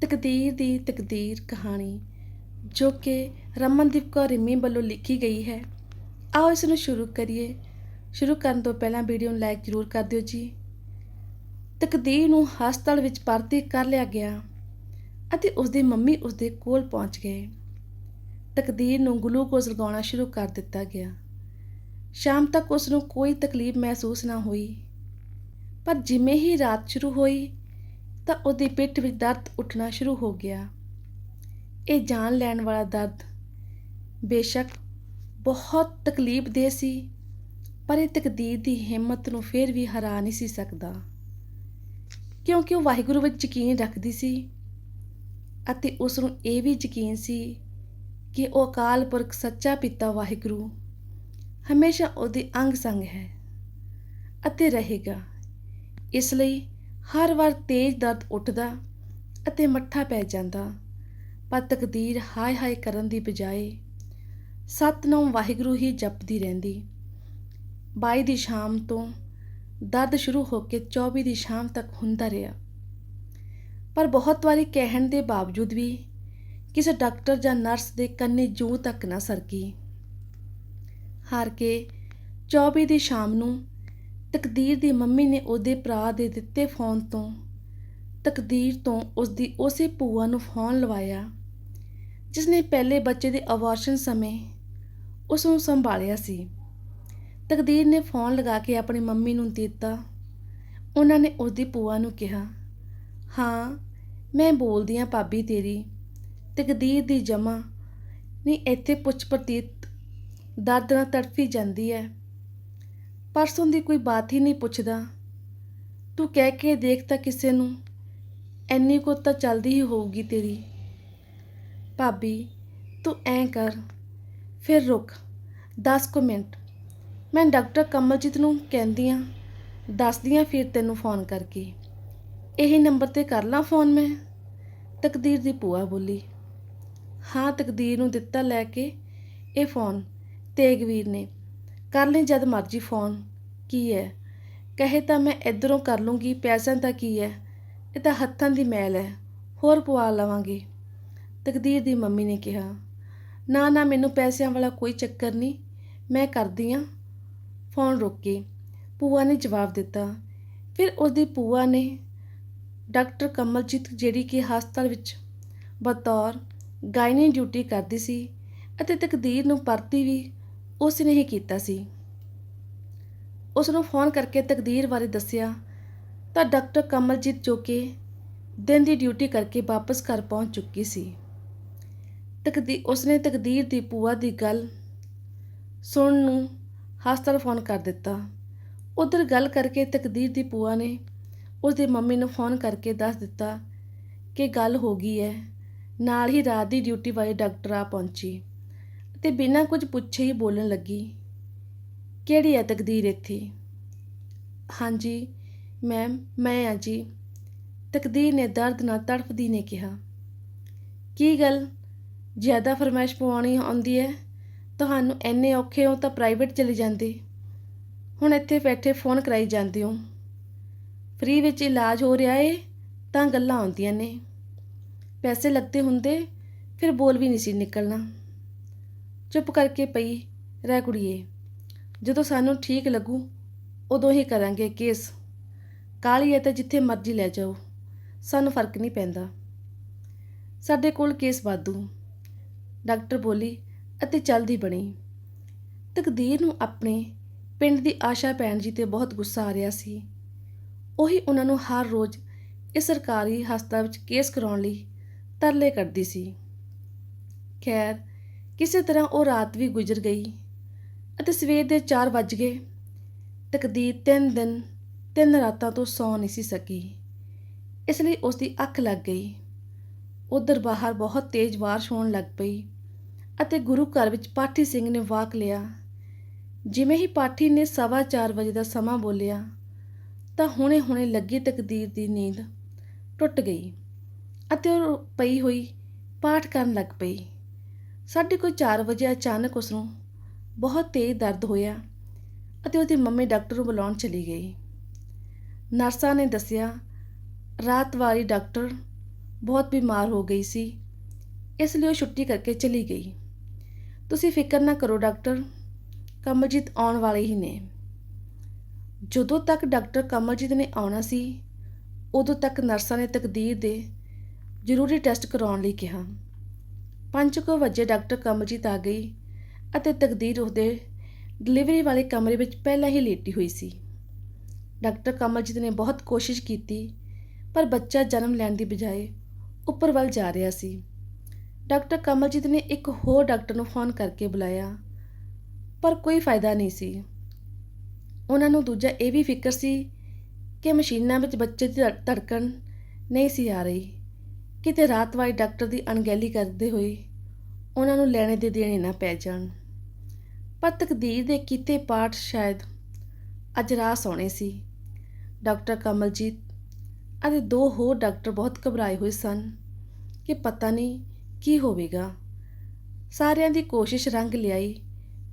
ਤਕਦੀਰ ਦੀ ਤਕਦੀਰ ਕਹਾਣੀ, ਜੋ ਕਿ ਰਮਨਦੀਪ ਕੌਰ ਰਿੰਮੀ ਵੱਲੋਂ ਲਿਖੀ ਗਈ ਹੈ। ਆਓ ਇਸ ਨੂੰ ਸ਼ੁਰੂ ਕਰੀਏ। ਸ਼ੁਰੂ ਕਰਨ ਤੋਂ ਪਹਿਲਾਂ ਵੀਡੀਓ ਨੂੰ ਲਾਈਕ ਜ਼ਰੂਰ ਕਰ ਦਿਓ ਜੀ। ਤਕਦੀਰ ਨੂੰ ਹਸਪਤਾਲ ਵਿੱਚ ਭਰਤੀ ਕਰ ਲਿਆ ਗਿਆ ਅਤੇ ਉਸਦੀ ਮੰਮੀ ਉਸਦੇ ਕੋਲ ਪਹੁੰਚ ਗਏ। ਤਕਦੀਰ ਨੂੰ ਗਲੂਕੋਜ਼ ਲਗਾਉਣਾ ਸ਼ੁਰੂ ਕਰ ਦਿੱਤਾ ਗਿਆ। ਸ਼ਾਮ ਤੱਕ ਉਸ ਨੂੰ ਕੋਈ ਤਕਲੀਫ ਮਹਿਸੂਸ ਨਾ ਹੋਈ। ਪਰ ਜਿਵੇਂ ਹੀ ਰਾਤ ਸ਼ੁਰੂ ਹੋਈ ਤਾਂ ਉਹਦੀ ਪਿੱਠ ਵਿੱਚ ਦਰਦ ਉੱਠਣਾ ਸ਼ੁਰੂ ਹੋ ਗਿਆ। ਇਹ ਜਾਨ ਲੈਣ ਵਾਲਾ ਦਰਦ ਬੇਸ਼ੱਕ ਬਹੁਤ ਤਕਲੀਫ਼ ਦੇ ਸੀ, ਪਰ ਇਹ ਤਕਦੀਰ ਦੀ ਹਿੰਮਤ ਨੂੰ ਫੇਰ ਵੀ ਹਰਾ ਨਹੀਂ ਸੀ ਸਕਦਾ। ਕਿਉਂਕਿ ਉਹ ਵਾਹਿਗੁਰੂ ਵਿੱਚ ਯਕੀਨ ਰੱਖਦੀ ਸੀ ਅਤੇ ਉਸ ਨੂੰ ਇਹ ਵੀ ਯਕੀਨ ਸੀ ਕਿ ਉਹ ਅਕਾਲ ਪੁਰਖ ਸੱਚਾ ਪਿਤਾ ਵਾਹਿਗੁਰੂ ਹਮੇਸ਼ਾ ਉਹਦੇ ਅੰਗ ਸੰਗ ਹੈ ਅਤੇ ਰਹੇਗਾ। ਇਸ ਲਈ ਹਰ ਵਾਰ ਤੇਜ਼ ਦਰਦ ਉੱਠਦਾ ਅਤੇ ਮੱਠਾ ਪੈ ਜਾਂਦਾ। ਪਰ ਤਕਦੀਰ ਹਾਏ ਹਾਏ ਕਰਨ ਦੀ ਬਜਾਏ ਸਤਨਾਮ ਵਾਹਿਗੁਰੂ ਹੀ ਜਪਦੀ ਰਹਿੰਦੀ। 22 ਦੀ ਸ਼ਾਮ ਤੋਂ ਦਰਦ ਸ਼ੁਰੂ ਹੋ ਕੇ 24 ਦੀ ਸ਼ਾਮ ਤੱਕ ਹੁੰਦਾ ਰਿਹਾ। ਪਰ ਬਹੁਤ ਵਾਰੀ ਕਹਿਣ ਦੇ ਬਾਵਜੂਦ ਵੀ ਕਿਸੇ ਡਾਕਟਰ ਜਾਂ ਨਰਸ ਦੇ ਕੰਨੇ ਜੂ ਤੱਕ ਨਾ ਸਰਕੀ। ਹਾਰ ਕੇ 24 ਦੀ ਸ਼ਾਮ ਨੂੰ ਤਕਦੀਰ ਦੀ ਮੰਮੀ ਨੇ ਉਹਦੇ ਭਰਾ ਦੇ ਦਿੱਤੇ ਫੋਨ ਤੋਂ। ਤਕਦੀਰ ਤੋਂ ਉਸਦੀ ਉਸੇ ਭੂਆ ਨੂੰ ਫੋਨ ਲਵਾਇਆ ਜਿਸ ਨੇ ਪਹਿਲੇ ਬੱਚੇ ਦੇ ਅਵਾਰਸ਼ਨ ਸਮੇਂ ਉਸ ਨੂੰ ਸੰਭਾਲਿਆ ਸੀ। ਤਕਦੀਰ ਨੇ ਫੋਨ ਲਗਾ ਕੇ ਆਪਣੀ ਮੰਮੀ ਨੂੰ ਦਿੱਤਾ। ਉਹਨਾਂ ਨੇ ਉਸਦੀ ਭੂਆ ਨੂੰ ਕਿਹਾ, ਹਾਂ, ਮੈਂ ਬੋਲਦੀ ਹਾਂ ਭਾਬੀ ਤੇਰੀ। ਤਕਦੀਰ ਦੀ ਜਮਾ ਨਹੀਂ ਇੱਥੇ ਪੁੱਛ ਪ੍ਰਤੀਤ ਦਰਦ ਨਾਲ ਤੜਫੀ ਜਾਂਦੀ ਹੈ। ਪਰਸੋਂ ਦੀ ਕੋਈ ਬਾਤ ਹੀ ਨਹੀਂ ਪੁੱਛਦਾ। ਤੂੰ ਕਹਿ ਕੇ ਦੇਖ ਤਾਂ ਕਿਸੇ ਨੂੰ ਐਨੀ ਕੋ ਤਾਂ ਚੱਲਦੀ ਹੀ ਹੋਊਗੀ ਤੇਰੀ। ਭਾਬੀ, ਤੂੰ ਐਂ ਕਰ, ਫਿਰ ਰੁਕ 10 ਕੁ ਮਿੰਟ। ਮੈਂ ਡਾਕਟਰ ਕਮਲਜੀਤ ਨੂੰ ਕਹਿੰਦੀ ਆ ਦੱਸਦੀ ਆ ਫਿਰ ਤੈਨੂੰ ਫੋਨ ਕਰਕੇ। ਇਹੀ ਨੰਬਰ ਤੇ ਕਰ ਲਾਂ ਫੋਨ ਮੈਂ? ਤਕਦੀਰ ਦੀ ਪੂਆ ਬੋਲੀ। ਹਾਂ, ਤਕਦੀਰ ਨੂੰ ਦਿੱਤਾ ਲੈ ਕੇ ਇਹ ਫੋਨ ਤੇਗਵੀਰ ਨੇ। ਕਰ ਲਈ ਜਦ ਮਰਜ਼ੀ ਫੋਨ। ਕੀ ਹੈ ਕਹੇ ਤਾਂ ਮੈਂ ਇਧਰੋਂ ਕਰ ਲੂੰਗੀ, ਪੈਸਿਆਂ ਦਾ ਕੀ ਹੈ ਇਹ ਤਾਂ ਹੱਥਾਂ ਦੀ ਮੈਲ ਹੈ ਹੋਰ ਪਵਾ ਲਵਾਂਗੀ। ਤਕਦੀਰ ਦੀ ਮੰਮੀ ਨੇ ਕਿਹਾ। ਨਾ ਨਾ, ਮੈਨੂੰ ਪੈਸਿਆਂ ਵਾਲਾ ਕੋਈ ਚੱਕਰ ਨਹੀਂ। ਮੈਂ ਕਰਦੀ ਆ। ਫੋਨ ਰੁੱਕ। ਕੇ ਭੂਆ ਨੇ ਜਵਾਬ ਦਿੱਤਾ। ਫਿਰ ਉਸਦੀ ਪੂਆ ਨੇ ਡਾਕਟਰ ਕਮਲਜੀਤ, ਜਿਹੜੀ ਕਿ ਹਸਪਤਾਲ ਵਿੱਚ ਬਤੌਰ ਗਾਇਨੀ ਡਿਊਟੀ ਕਰਦੀ ਸੀ ਅਤੇ ਤਕਦੀਰ ਨੂੰ ਪਰਤੀ ਵੀ ਉਸ ਨੇ ਹੀ ਕੀਤਾ ਸੀ। ਉਸ ਨੂੰ ਫੋਨ ਕਰਕੇ ਤਕਦੀਰ ਬਾਰੇ ਦੱਸਿਆ ਤਾਂ ਡਾਕਟਰ ਕਮਲਜੀਤ ਜੋ ਕਿ ਦਿਨ ਦੀ ਡਿਊਟੀ ਕਰਕੇ ਵਾਪਸ ਘਰ ਪਹੁੰਚ ਚੁੱਕੀ ਸੀ। ਤਕਦੀ, ਉਸਨੇ ਤਕਦੀਰ ਦੀ ਪੂਆ ਦੀ ਗੱਲ ਸੁਣਨ ਨੂੰ ਹਸਪਤਾਲ ਫੋਨ ਕਰ ਦਿੱਤਾ। ਉਧਰ ਗੱਲ ਕਰਕੇ ਤਕਦੀਰ ਦੀ ਪੂਆ ਨੇ ਉਸ ਦੀ ਮੰਮੀ ਨੂੰ ਫੋਨ ਕਰਕੇ ਦੱਸ ਦਿੱਤਾ ਕਿ ਗੱਲ ਹੋ ਗਈ ਹੈ। ਨਾਲ ਹੀ ਰਾਤ ਦੀ ਡਿਊਟੀ ਵਾਲੇ ਡਾਕਟਰ ਆ ਪਹੁੰਚੀ। ਤੇ ਬਿਨਾਂ ਕੁਝ ਪੁੱਛੇ ਹੀ ਬੋਲਣ ਲੱਗੀ, ਕਿਹੜੀ ਹੈ ਤਕਦੀਰ ਇੱਥੇ? ਹਾਂਜੀ, ਮੈਮ, ਮੈਂ ਆ ਜੀ। ਤਕਦੀਰ ਨੇ ਦਰਦ ਨਾਲ ਤੜਫਦੀ ਨੇ ਕਿਹਾ, ਕੀ ਗੱਲ? ਜ਼ਿਆਦਾ ਫਰਮਾਇਸ਼ ਪਵਾਉਣੀ ਆਉਂਦੀ ਹੈ ਤੁਹਾਨੂੰ ਐਨੇ ਔਖੇ ਹੋ ਤਾਂ ਪ੍ਰਾਈਵੇਟ ਚਲੇ ਜਾਂਦੇ? ਹੁਣ ਇੱਥੇ ਬੈਠੇ ਫੋਨ ਕਰਾਈ ਜਾਂਦੇ ਹੋ? ਫ੍ਰੀ ਵਿੱਚ ਇਲਾਜ ਹੋ ਰਿਹਾ ਏ? ਤਾਂ ਗੱਲਾਂ ਆਉਂਦੀਆਂ ਨੇ। ਪੈਸੇ ਲੱਗਦੇ ਹੁੰਦੇ, ਫਿਰ ਬੋਲ ਵੀ ਨਹੀਂ ਸੀ ਨਿਕਲਣਾ। ਚੁੱਪ ਕਰਕੇ ਪਈ, ਰਹਿ ਕੁੜੀਏ, ਜਦੋਂ ਸਾਨੂੰ ਠੀਕ ਲੱਗੂ, ਉਦੋਂ ਹੀ ਕਰਾਂਗੇ ਕੇਸ। ਕਾਲੀ ਹੈ ਤਾਂ ਜਿੱਥੇ ਮਰਜ਼ੀ ਲੈ ਜਾਓ, ਸਾਨੂੰ ਫ਼ਰਕ ਨਹੀਂ ਪੈਂਦਾ। ਸਾਡੇ ਕੋਲ ਕੇਸ ਵਾਧੂ। ਡਾਕਟਰ ਬੋਲੀ, ਅਤੇ ਚਲਦੀ ਬਣੀ। ਤਕਦੀਰ ਨੂੰ ਆਪਣੇ ਪਿੰਡ ਦੀ ਆਸ਼ਾ ਭੈਣ ਜੀ ਤੇ ਬਹੁਤ ਗੁੱਸਾ ਆ ਰਿਹਾ ਸੀ। ਉਹੀ ਉਹਨਾਂ ਨੂੰ ਹਰ ਰੋਜ਼ ਇਸ ਸਰਕਾਰੀ ਹਸਪਤਾਲ ਵਿੱਚ ਕੇਸ ਕਰਾਉਣ ਲਈ ਤਰਲੇ ਕਰਦੀ ਸੀ। ਖੈਰ ਕਿਸੇ ਤਰ੍ਹਾਂ ਉਹ ਰਾਤ ਵੀ ਗੁਜ਼ਰ ਗਈ ਅਤੇ ਸਵੇਰ ਦੇ 4 ਵੱਜ ਗਏ। ਤਕਦੀਰ ਤਿੰਨ ਦਿਨ, ਤਿੰਨ ਰਾਤਾਂ ਤੋਂ ਸੌ ਨਹੀਂ ਸੀ ਸਕੀ। ਇਸ ਲਈ ਉਸ ਦੀ ਅੱਖ ਲੱਗ ਗਈ। ਉਧਰ ਬਾਹਰ ਬਹੁਤ ਤੇਜ਼ ਬਾਰਿਸ਼ ਹੋਣ ਲੱਗ ਪਈ ਅਤੇ ਗੁਰੂ ਘਰ ਵਿੱਚ ਪਾਠੀ ਸਿੰਘ ਨੇ ਵਾਕ ਲਿਆ। ਜਿਵੇਂ ਹੀ ਪਾਠੀ ਨੇ ਸਵਾ ਚਾਰ ਵਜੇ ਦਾ ਸਮਾਂ ਬੋਲਿਆ, ਤਾਂ ਹੁਣੇ-ਹੁਣੇ ਲੱਗੀ ਤਕਦੀਰ ਦੀ ਨੀਂਦ। ਟੁੱਟ ਗਈ ਅਤੇ ਉਹ ਪਈ ਹੋਈ, ਪਾਠ ਕਰਨ ਲੱਗ ਪਈ। ਸਾਢੇ ਕੋਈ 4 ਵਜੇ ਅਚਾਨਕ ਉਸ ਨੂੰ ਬਹੁਤ ਤੇਜ਼ ਦਰਦ ਹੋਇਆ ਅਤੇ ਉਹਦੀ ਮੰਮੀ ਡਾਕਟਰ ਨੂੰ ਬੁਲਾਉਣ ਚਲੀ ਗਈ। ਨਰਸਾਂ ਨੇ ਦੱਸਿਆ, ਰਾਤ ਵਾਲੀ ਡਾਕਟਰ ਬਹੁਤ ਬਿਮਾਰ ਹੋ ਗਈ ਸੀ, ਇਸ ਲਈ ਉਹ ਛੁੱਟੀ ਕਰਕੇ ਚਲੀ ਗਈ। ਤੁਸੀਂ ਫਿਕਰ ਨਾ ਕਰੋ ਡਾਕਟਰ, ਕਮਲਜੀਤ ਆਉਣ ਵਾਲੇ ਹੀ ਨੇ। ਜਦੋਂ ਤੱਕ ਡਾਕਟਰ ਕਮਲਜੀਤ ਨੇ ਆਉਣਾ ਸੀ, ਉਦੋਂ ਤੱਕ ਨਰਸਾਂ ਨੇ ਤਕਦੀਰ ਦੇ ਜ਼ਰੂਰੀ ਟੈਸਟ ਕਰਾਉਣ ਲਈ ਕਿਹਾ। ਪੰਜ ਕੁ ਵਜੇ ਡਾਕਟਰ ਕਮਲਜੀਤ ਆ ਗਈ ਅਤੇ ਤਕਦੀਰ ਉਹਦੇ ਡਿਲੀਵਰੀ ਵਾਲੇ ਕਮਰੇ ਵਿੱਚ ਪਹਿਲਾਂ ਹੀ ਲੇਟੀ ਹੋਈ ਸੀ। ਡਾਕਟਰ ਕਮਲਜੀਤ ਨੇ ਬਹੁਤ ਕੋਸ਼ਿਸ਼ ਕੀਤੀ, ਪਰ ਬੱਚਾ ਜਨਮ ਲੈਣ ਦੀ ਬਜਾਏ ਉੱਪਰ ਵੱਲ ਜਾ ਰਿਹਾ ਸੀ। ਡਾਕਟਰ ਕਮਲਜੀਤ ਨੇ ਇੱਕ ਹੋਰ ਡਾਕਟਰ ਨੂੰ ਫੋਨ ਕਰਕੇ ਬੁਲਾਇਆ, ਪਰ ਕੋਈ ਫਾਇਦਾ ਨਹੀਂ ਸੀ। ਉਹਨਾਂ ਨੂੰ ਦੂਜਾ ਇਹ ਵੀ ਫਿਕਰ ਸੀ ਕਿ ਮਸ਼ੀਨਾਂ ਵਿੱਚ ਬੱਚੇ ਦੀ ਧੜ- ਧੜਕਣ ਨਹੀਂ ਸੀ ਆ ਰਹੀ। ਕਿਤੇ ਰਾਤ ਵਾਲੇ ਡਾਕਟਰ ਦੀ ਅਣਗਹਿਲੀ ਕਰਦੇ ਹੋਏ ਉਹਨਾਂ ਨੂੰ ਲੈਣੇ ਦੇ ਦੇਣੇ ਨਾ ਪੈ ਜਾਣ। ਪਰ ਤਕਦੀਰ ਦੇ ਕੀਤੇ ਪਾਠ ਸ਼ਾਇਦ ਅੱਜ ਰਾਤ ਸੋਣੇ ਸੀ। ਡਾਕਟਰ ਕਮਲਜੀਤ ਅਤੇ ਦੋ ਹੋਰ ਡਾਕਟਰ ਬਹੁਤ ਘਬਰਾਏ ਹੋਏ ਸਨ ਕਿ ਪਤਾ ਨਹੀਂ ਕੀ ਹੋਵੇਗਾ। ਸਾਰਿਆਂ ਦੀ ਕੋਸ਼ਿਸ਼ ਰੰਗ ਲਿਆਈ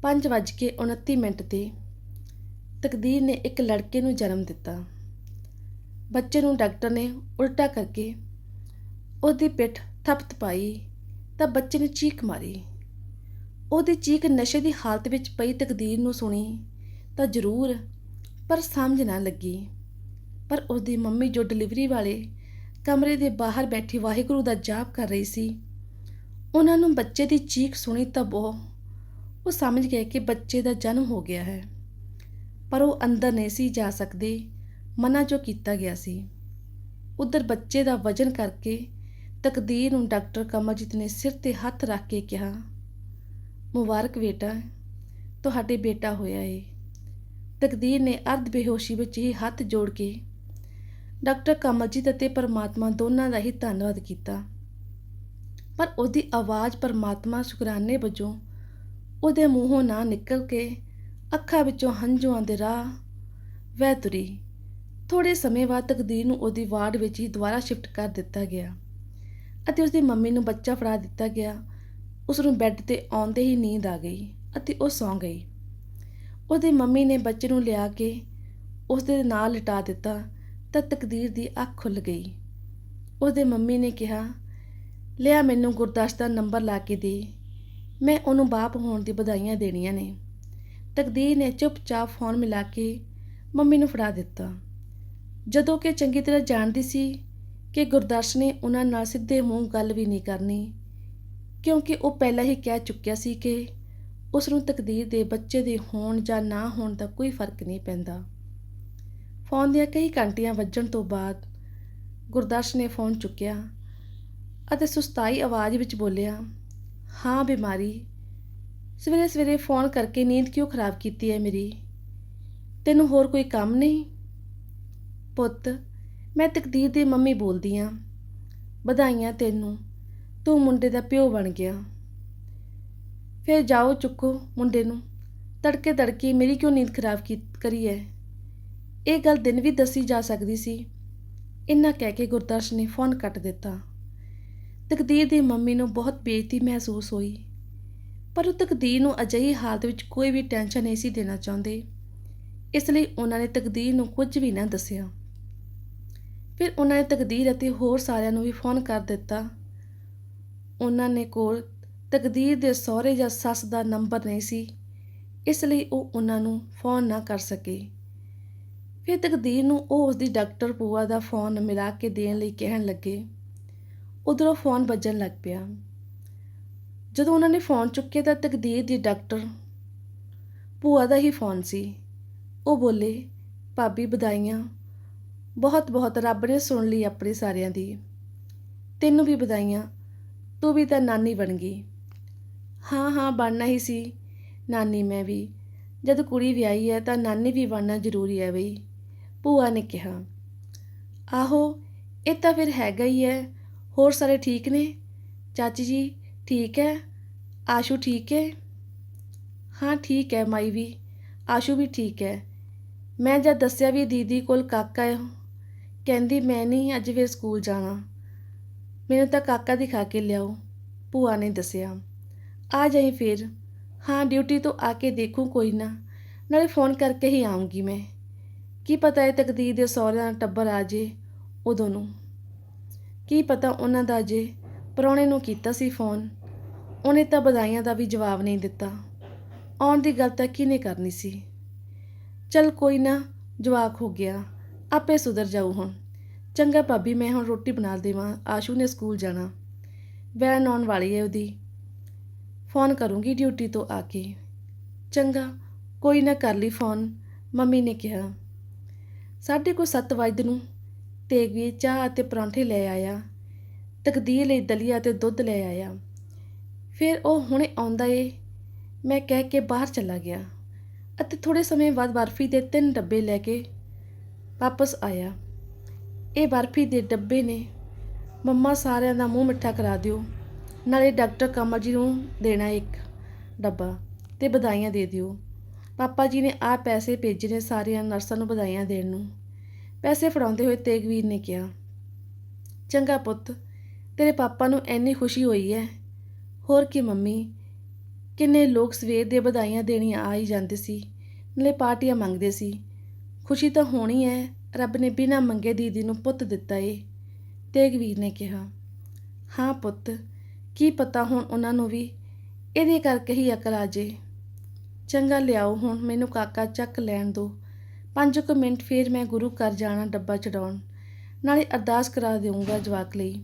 5:29 ਮਿੰਟ ਤੇ। ਤਕਦੀਰ ਨੇ ਇੱਕ ਲੜਕੇ ਨੂੰ ਜਨਮ ਦਿੱਤਾ। ਬੱਚੇ ਨੂੰ ਡਾਕਟਰ ਨੇ ਉਲਟਾ ਕਰਕੇ ਉਹਦੀ ਪਿੱਠ ਥਪਥ ਪਾਈ, ਤਾਂ ਬੱਚੇ ਨੇ ਚੀਕ ਮਾਰੀ। ਉਹਦੀ ਚੀਕ ਨਸ਼ੇ ਦੀ ਹਾਲਤ ਵਿੱਚ ਪਈ ਤਕਦੀਰ ਨੂੰ ਸੁਣੀ ਤਾਂ ਜ਼ਰੂਰ, ਪਰ ਸਮਝ ਨਾ ਲੱਗੀ। ਪਰ ਉਹਦੀ ਮੰਮੀ ਜੋ ਡਿਲੀਵਰੀ ਵਾਲੇ ਕਮਰੇ ਦੇ ਬਾਹਰ ਬੈਠੀ ਵਾਹਿਗੁਰੂ ਦਾ ਜਾਪ ਕਰ ਰਹੀ ਸੀ, ਉਹਨਾਂ ਨੂੰ ਬੱਚੇ ਦੀ ਚੀਕ ਸੁਣੀ ਤਾਂ ਉਹ ਉਹ ਸਮਝ ਗਏ ਕਿ ਬੱਚੇ ਦਾ ਜਨਮ ਹੋ ਗਿਆ ਹੈ। ਪਰ ਉਹ ਅੰਦਰ ਨਹੀਂ ਸੀ ਜਾ ਸਕਦੇ, ਮਨਾ ਜੋ ਕੀਤਾ ਗਿਆ ਸੀ। ਉਧਰ ਬੱਚੇ ਦਾ ਵਜਨ ਕਰਕੇ ਤਕਦੀਰ ਨੂੰ ਡਾਕਟਰ ਕਮਲਜੀਤ ਨੇ ਸਿਰ ਤੇ ਹੱਥ ਰੱਖ ਕੇ ਕਿਹਾ, ਮੁਬਾਰਕ ਬੇਟਾ, ਤੁਹਾਡੇ ਬੇਟਾ ਹੋਇਆ ਏ। ਤਕਦੀਰ ਨੇ ਅਰਧ ਬੇਹੋਸ਼ੀ ਵਿੱਚ ਹੀ ਹੱਥ ਜੋੜ ਕੇ ਡਾਕਟਰ ਕਮਲਜੀਤ ਅਤੇ ਪਰਮਾਤਮਾ ਦੋਨਾਂ ਦਾ ਹੀ ਧੰਨਵਾਦ ਕੀਤਾ। ਪਰ ਉਹਦੀ ਆਵਾਜ਼ ਪਰਮਾਤਮਾ ਸ਼ੁਕਰਾਨੇ ਵਜੋਂ ਉਹਦੇ ਮੂੰਹੋਂ ਨਾ ਨਿਕਲ ਕੇ ਅੱਖਾਂ ਵਿੱਚੋਂ ਹੰਝੂਆਂ ਦੇ ਰਾਹ ਵਹਿ ਤੁਰੀ। ਥੋੜੇ ਸਮੇਂ ਬਾਅਦ ਤਕਦੀਰ ਨੂੰ ਉਹਦੀ ਵਾਰਡ ਵਿੱਚ ਹੀ ਦੁਬਾਰਾ ਸ਼ਿਫਟ ਕਰ ਦਿੱਤਾ ਗਿਆ। ਅਤੇ ਉਸਦੀ ਮੰਮੀ ਨੂੰ ਬੱਚਾ ਫੜਾ ਦਿੱਤਾ ਗਿਆ। ਉਸ ਨੂੰ ਬੈੱਡ ਤੇ ਆਉਂਦੇ ਹੀ ਨੀਂਦ ਆ ਗਈ ਅਤੇ ਉਹ ਸੌਂ ਗਈ। ਉਹਦੀ ਮੰਮੀ ਨੇ ਬੱਚੇ ਨੂੰ ਲਿਆ ਕੇ ਉਸ ਦੇ ਨਾਲ ਲਟਾ ਦਿੱਤਾ ਤਾਂ ਤਕਦੀਰ ਦੀ ਅੱਖ ਖੁੱਲ ਗਈ। ਉਹਦੇ ਮੰਮੀ ਨੇ ਕਿਹਾ, ਲਿਆ ਮੈਨੂੰ ਗੁਰਦਾਸ ਦਾ ਨੰਬਰ ਲਾ ਕੇ ਦੇ। ਮੈਂ ਉਹਨੂੰ ਬਾਪ ਹੋਣ ਦੀ ਵਧਾਈਆਂ ਦੇਣੀਆਂ ਨੇ। ਤਕਦੀਰ ਨੇ ਚੁੱਪਚਾਪ ਫੋਨ ਮਿਲਾ ਕੇ ਮੰਮੀ ਨੂੰ ਫੜਾ ਦਿੱਤਾ। ਜਦੋਂ ਕਿ ਚੰਗੀ ਤਰ੍ਹਾਂ ਜਾਣਦੀ ਸੀ ਕਿ ਗੁਰਦਾਸ ਨੇ ਉਹਨਾਂ ਨਾਲ ਸਿੱਧੇ ਮੂੰਹ ਗੱਲ ਵੀ ਨਹੀਂ ਕਰਨੀ, ਕਿਉਂਕਿ ਉਹ ਪਹਿਲਾਂ ਹੀ ਕਹਿ ਚੁੱਕਿਆ ਸੀ ਕਿ ਉਸ ਨੂੰ ਤਕਦੀਰ ਦੇ ਬੱਚੇ ਦੇ ਹੋਣ ਜਾਂ ਨਾ ਹੋਣ ਦਾ ਕੋਈ ਫ਼ਰਕ ਨਹੀਂ ਪੈਂਦਾ। ਫੋਨ ਦੀਆਂ ਕਈ ਘੰਟੀਆਂ ਵੱਜਣ ਤੋਂ ਬਾਅਦ ਗੁਰਦਰਸ਼ ਨੇ ਫੋਨ ਚੁੱਕਿਆ ਅਤੇ ਸੁਸਤਾਈ ਆਵਾਜ਼ ਵਿੱਚ ਬੋਲਿਆ, ਹਾਂ ਬਿਮਾਰੀ, ਸਵੇਰੇ ਸਵੇਰੇ ਫੋਨ ਕਰਕੇ ਨੀਂਦ ਕਿਉਂ ਖਰਾਬ ਕੀਤੀ ਹੈ ਮੇਰੀ? ਤੈਨੂੰ ਹੋਰ ਕੋਈ ਕੰਮ ਨਹੀਂ? ਪੁੱਤ ਮੈਂ ਤਕਦੀਰ ਦੀ ਮੰਮੀ ਬੋਲਦੀ ਆ। ਵਧਾਈਆਂ ਤੈਨੂੰ। ਤੂੰ ਮੁੰਡੇ ਦਾ ਪਿਓ ਬਣ ਗਿਆ। ਫਿਰ ਜਾਓ ਚੁੱਕੋ ਮੁੰਡੇ ਨੂੰ। ਤੜਕੇ ਤੜਕੇ ਮੇਰੀ ਕਿਉਂ ਨੀਂਦ ਖਰਾਬ ਕੀ, ਕਰੀ ਹੈ ਇਹ ਗੱਲ ਦਿਨ ਵੀ ਦੱਸੀ ਜਾ ਸਕਦੀ ਸੀ। ਇੰਨਾ ਕਹਿ ਕੇ ਗੁਰਦਾਸ ਨੇ ਫੋਨ ਕੱਟ ਦਿੱਤਾ। ਤਕਦੀਰ ਦੀ ਮੰਮੀ ਨੂੰ ਬਹੁਤ ਬੇਇੱਜ਼ਤੀ ਮਹਿਸੂਸ ਹੋਈ। ਪਰ ਉਹ ਤਕਦੀਰ ਨੂੰ ਅਜਿਹੀ ਹਾਲਤ ਵਿੱਚ ਕੋਈ ਵੀ ਟੈਨਸ਼ਨ ਨਹੀਂ ਸੀ ਦੇਣਾ ਚਾਹੁੰਦੇ। ਇਸ ਲਈ ਉਹਨਾਂ ਨੇ ਤਕਦੀਰ ਨੂੰ ਕੁਝ ਵੀ ਨਾ ਦੱਸਿਆ। ਫਿਰ ਉਹਨਾਂ ਨੇ ਤਕਦੀਰ ਅਤੇ ਹੋਰ ਸਾਰਿਆਂ ਨੂੰ ਵੀ ਫੋਨ ਕਰ ਦਿੱਤਾ। ਉਹਨਾਂ ਨੇ ਕੋਲ ਤਕਦੀਰ ਦੇ ਸਹੁਰੇ ਜਾਂ ਸੱਸ ਦਾ ਨੰਬਰ ਨਹੀਂ ਸੀ, ਇਸ ਲਈ ਉਹ ਉਹਨਾਂ ਨੂੰ ਫੋਨ ਨਾ ਕਰ ਸਕੇ। ਫਿਰ ਤਕਦੀਰ ਨੂੰ ਉਹ ਉਸਦੀ ਡਾਕਟਰ ਪੂਆ ਦਾ ਫੋਨ ਮਿਲਾ ਕੇ ਦੇਣ ਲਈ ਕਹਿਣ ਲੱਗੇ। ਉਧਰੋਂ ਫੋਨ ਵੱਜਣ ਲੱਗ ਪਿਆ। ਜਦੋਂ ਉਹਨਾਂ ਨੇ ਫੋਨ ਚੁੱਕਿਆ ਤਾਂ ਤਕਦੀਰ ਦੀ ਡਾਕਟਰ ਭੂਆ ਦਾ ਹੀ ਫੋਨ ਸੀ। ਉਹ ਬੋਲੇ, ਭਾਬੀ, ਵਧਾਈਆਂ। ਬਹੁਤ ਬਹੁਤ ਰੱਬ ਨੇ ਸੁਣ ਲਈ ਆਪਣੇ ਸਾਰਿਆਂ ਦੀ। ਤੈਨੂੰ ਵੀ ਵਧਾਈਆਂ। ਤੂੰ ਵੀ ਤਾਂ ਨਾਨੀ ਬਣ ਗਈ। ਹਾਂ ਹਾਂ, ਬਣਨਾ ਹੀ ਸੀ। ਨਾਨੀ ਮੈਂ ਵੀ। ਜਦ ਕੁੜੀ ਵਿਆਹੀ ਹੈ ਤਾਂ ਨਾਨੀ ਵੀ ਬਣਨਾ ਜ਼ਰੂਰੀ ਹੈ ਬਈ। ਭੂਆ ਨੇ ਕਿਹਾ। ਆਹੋ, ਇਹ ਤਾਂ ਫਿਰ ਹੈਗਾ ਹੀ ਹੈ। ਹੋਰ ਸਾਰੇ ਠੀਕ ਨੇ? ਚਾਚੀ ਜੀ, ਠੀਕ ਹੈ? ਆਸ਼ੂ ਠੀਕ ਹੈ? ਹਾਂ, ਠੀਕ ਹੈ ਮਾਈ ਵੀ। ਆਸ਼ੂ ਵੀ ਠੀਕ ਹੈ। ਮੈਂ ਜਦ ਦੱਸਿਆ ਵੀ ਦੀਦੀ ਕੋਲ ਕਾਕਾ ਹੈ ਕਹਿੰਦੀ, ਮੈਂ ਨਹੀਂ, ਅੱਜ ਫਿਰ ਸਕੂਲ ਜਾਣਾ। ਮੈਨੂੰ ਤਾਂ ਕਾਕਾ ਦਿਖਾ ਕੇ ਲਿਆਓ। ਭੂਆ ਨੇ ਦੱਸਿਆ। ਆ ਜਾਈ ਫਿਰ। ਹਾਂ, ਡਿਊਟੀ ਤੋਂ ਆ ਕੇ ਦੇਖੂੰ, ਕੋਈ ਨਾ। ਨਾਲੇ ਫੋਨ ਕਰਕੇ ਹੀ ਆਉਂਗੀ ਮੈਂ। ਕੀ ਪਤਾ ਇਹ ਤਕਦੀਰ ਦੇ ਸਹੁਰਿਆਂ ਦਾ ਟੱਬਰ ਆ ਜੇ ਉਦੋਂ ਨੂੰ। ਕੀ ਪਤਾ ਉਹਨਾਂ ਦਾ ਜੇ ਪ੍ਰਾਹੁਣੇ ਨੂੰ ਕੀਤਾ ਸੀ ਫੋਨ। ਉਹਨੇ ਤਾਂ ਵਧਾਈਆਂ ਦਾ ਵੀ ਜਵਾਬ ਨਹੀਂ ਦਿੱਤਾ। ਆਉਣ ਦੀ ਗੱਲ ਤਾਂ ਕਿਹਨੇ ਕਰਨੀ ਸੀ? ਚਲ ਕੋਈ ਨਾ, ਜਵਾਕ ਹੋ ਗਿਆ। ਆਪੇ ਸੁਧਰ ਜਾਊ ਹੁਣ। ਚੰਗਾ ਭਾਬੀ, ਮੈਂ ਹੁਣ ਰੋਟੀ ਬਣਾ ਦੇਵਾਂ। ਆਸ਼ੂ ਨੇ ਸਕੂਲ ਜਾਣਾ। ਵੈਨ ਆਉਣ ਵਾਲੀ ਹੈ ਉਹਦੀ। ਫੋਨ ਕਰੂੰਗੀ ਡਿਊਟੀ ਤੋਂ ਆ ਕੇ। ਚੰਗਾ, ਕੋਈ ਨਾ ਕਰ ਲਈ ਫੋਨ, ਮੰਮੀ ਨੇ ਕਿਹਾ। ਸਾਢੇ ਕੋ ਸੱਤ ਵਜੇ ਨੂੰ ਤੇਗਵੀਰ ਚਾਹ ਅਤੇ ਪਰੌਂਠੇ ਲੈ ਆਇਆ। ਤਕਦੀਰ ਲਈ ਦਲੀਆ ਤੇ ਦੁੱਧ ਲੈ ਆਇਆ। ਫਿਰ ਉਹ ਹੁਣੇ ਆਉਂਦਾ ਏ। ਮੈਂ ਕਹਿ ਕੇ ਬਾਹਰ ਚਲਾ ਗਿਆ ਅਤੇ ਥੋੜੇ ਸਮੇਂ ਬਾਅਦ ਬਰਫੀ ਦੇ ਤਿੰਨ ਡੱਬੇ ਲੈ ਕੇ ਵਾਪਸ ਆਇਆ। ਇਹ ਬਰਫੀ ਦੇ ਡੱਬੇ ਨੇ। ਮੰਮਾ ਸਾਰਿਆਂ ਦਾ ਮੂੰਹ ਮਿੱਠਾ ਕਰਾ ਦਿਓ। ਨਾਲੇ ਡਾਕਟਰ ਕਮਲ ਜੀ ਨੂੰ ਦੇਣਾ ਇੱਕ ਡੱਬਾ ਤੇ ਵਧਾਈਆਂ ਦੇ ਦਿਓ। ਪਾਪਾ ਜੀ ਨੇ ਆ ਪੈਸੇ ਭੇਜੇ ਨੇ ਸਾਰੀਆਂ ਨਰਸਾਂ ਨੂੰ ਵਧਾਈਆਂ ਦੇਣ ਨੂੰ। ਪੈਸੇ ਫੜਾਉਂਦੇ ਹੋਏ ਤੇਗਵੀਰ ਨੇ ਕਿਹਾ, ਚੰਗਾ ਪੁੱਤ, ਤੇਰੇ ਪਾਪਾ ਨੂੰ ਐਨੀ ਖੁਸ਼ੀ ਹੋਈ ਹੈ ਹੋਰ ਕੀ ਮੰਮੀ, ਕਿੰਨੇ ਲੋਕ ਸਵੇਰ ਦੇ ਵਧਾਈਆਂ ਦੇਣੀਆਂ ਆ ਹੀ ਜਾਂਦੇ ਸੀ, ਨਾਲੇ ਪਾਰਟੀਆਂ ਮੰਗਦੇ ਸੀ। ਖੁਸ਼ੀ ਤਾਂ ਹੋਣੀ ਹੈ ਰੱਬ ਨੇ ਬਿਨਾਂ ਮੰਗੇ ਦੀਦੀ ਨੂੰ ਪੁੱਤ ਦਿੱਤਾ ਏ। ਤੇਗਵੀਰ ਨੇ ਕਿਹਾ, ਹਾਂ ਪੁੱਤ, ਕੀ ਪਤਾ ਹੁਣ ਉਹਨਾਂ ਨੂੰ ਵੀ ਇਹਦੇ ਕਰਕੇ ਹੀ ਅਕਲ ਆ ਜੇ। ਚੰਗਾ ਲਿਆਓ, ਹੁਣ ਮੈਨੂੰ ਕਾਕਾ ਚੱਕ ਲੈਣ ਦੋ। ਪੰਜ ਕੁ ਮਿੰਟ ਫੇਰ ਮੈਂ ਗੁਰੂ ਘਰ ਜਾਣਾ ਡੱਬਾ ਚੜਾਉਣ। ਨਾਲੇ ਅਰਦਾਸ ਕਰਾ ਦੇਵਾਂਗਾ ਜਵਾਕ ਲਈ।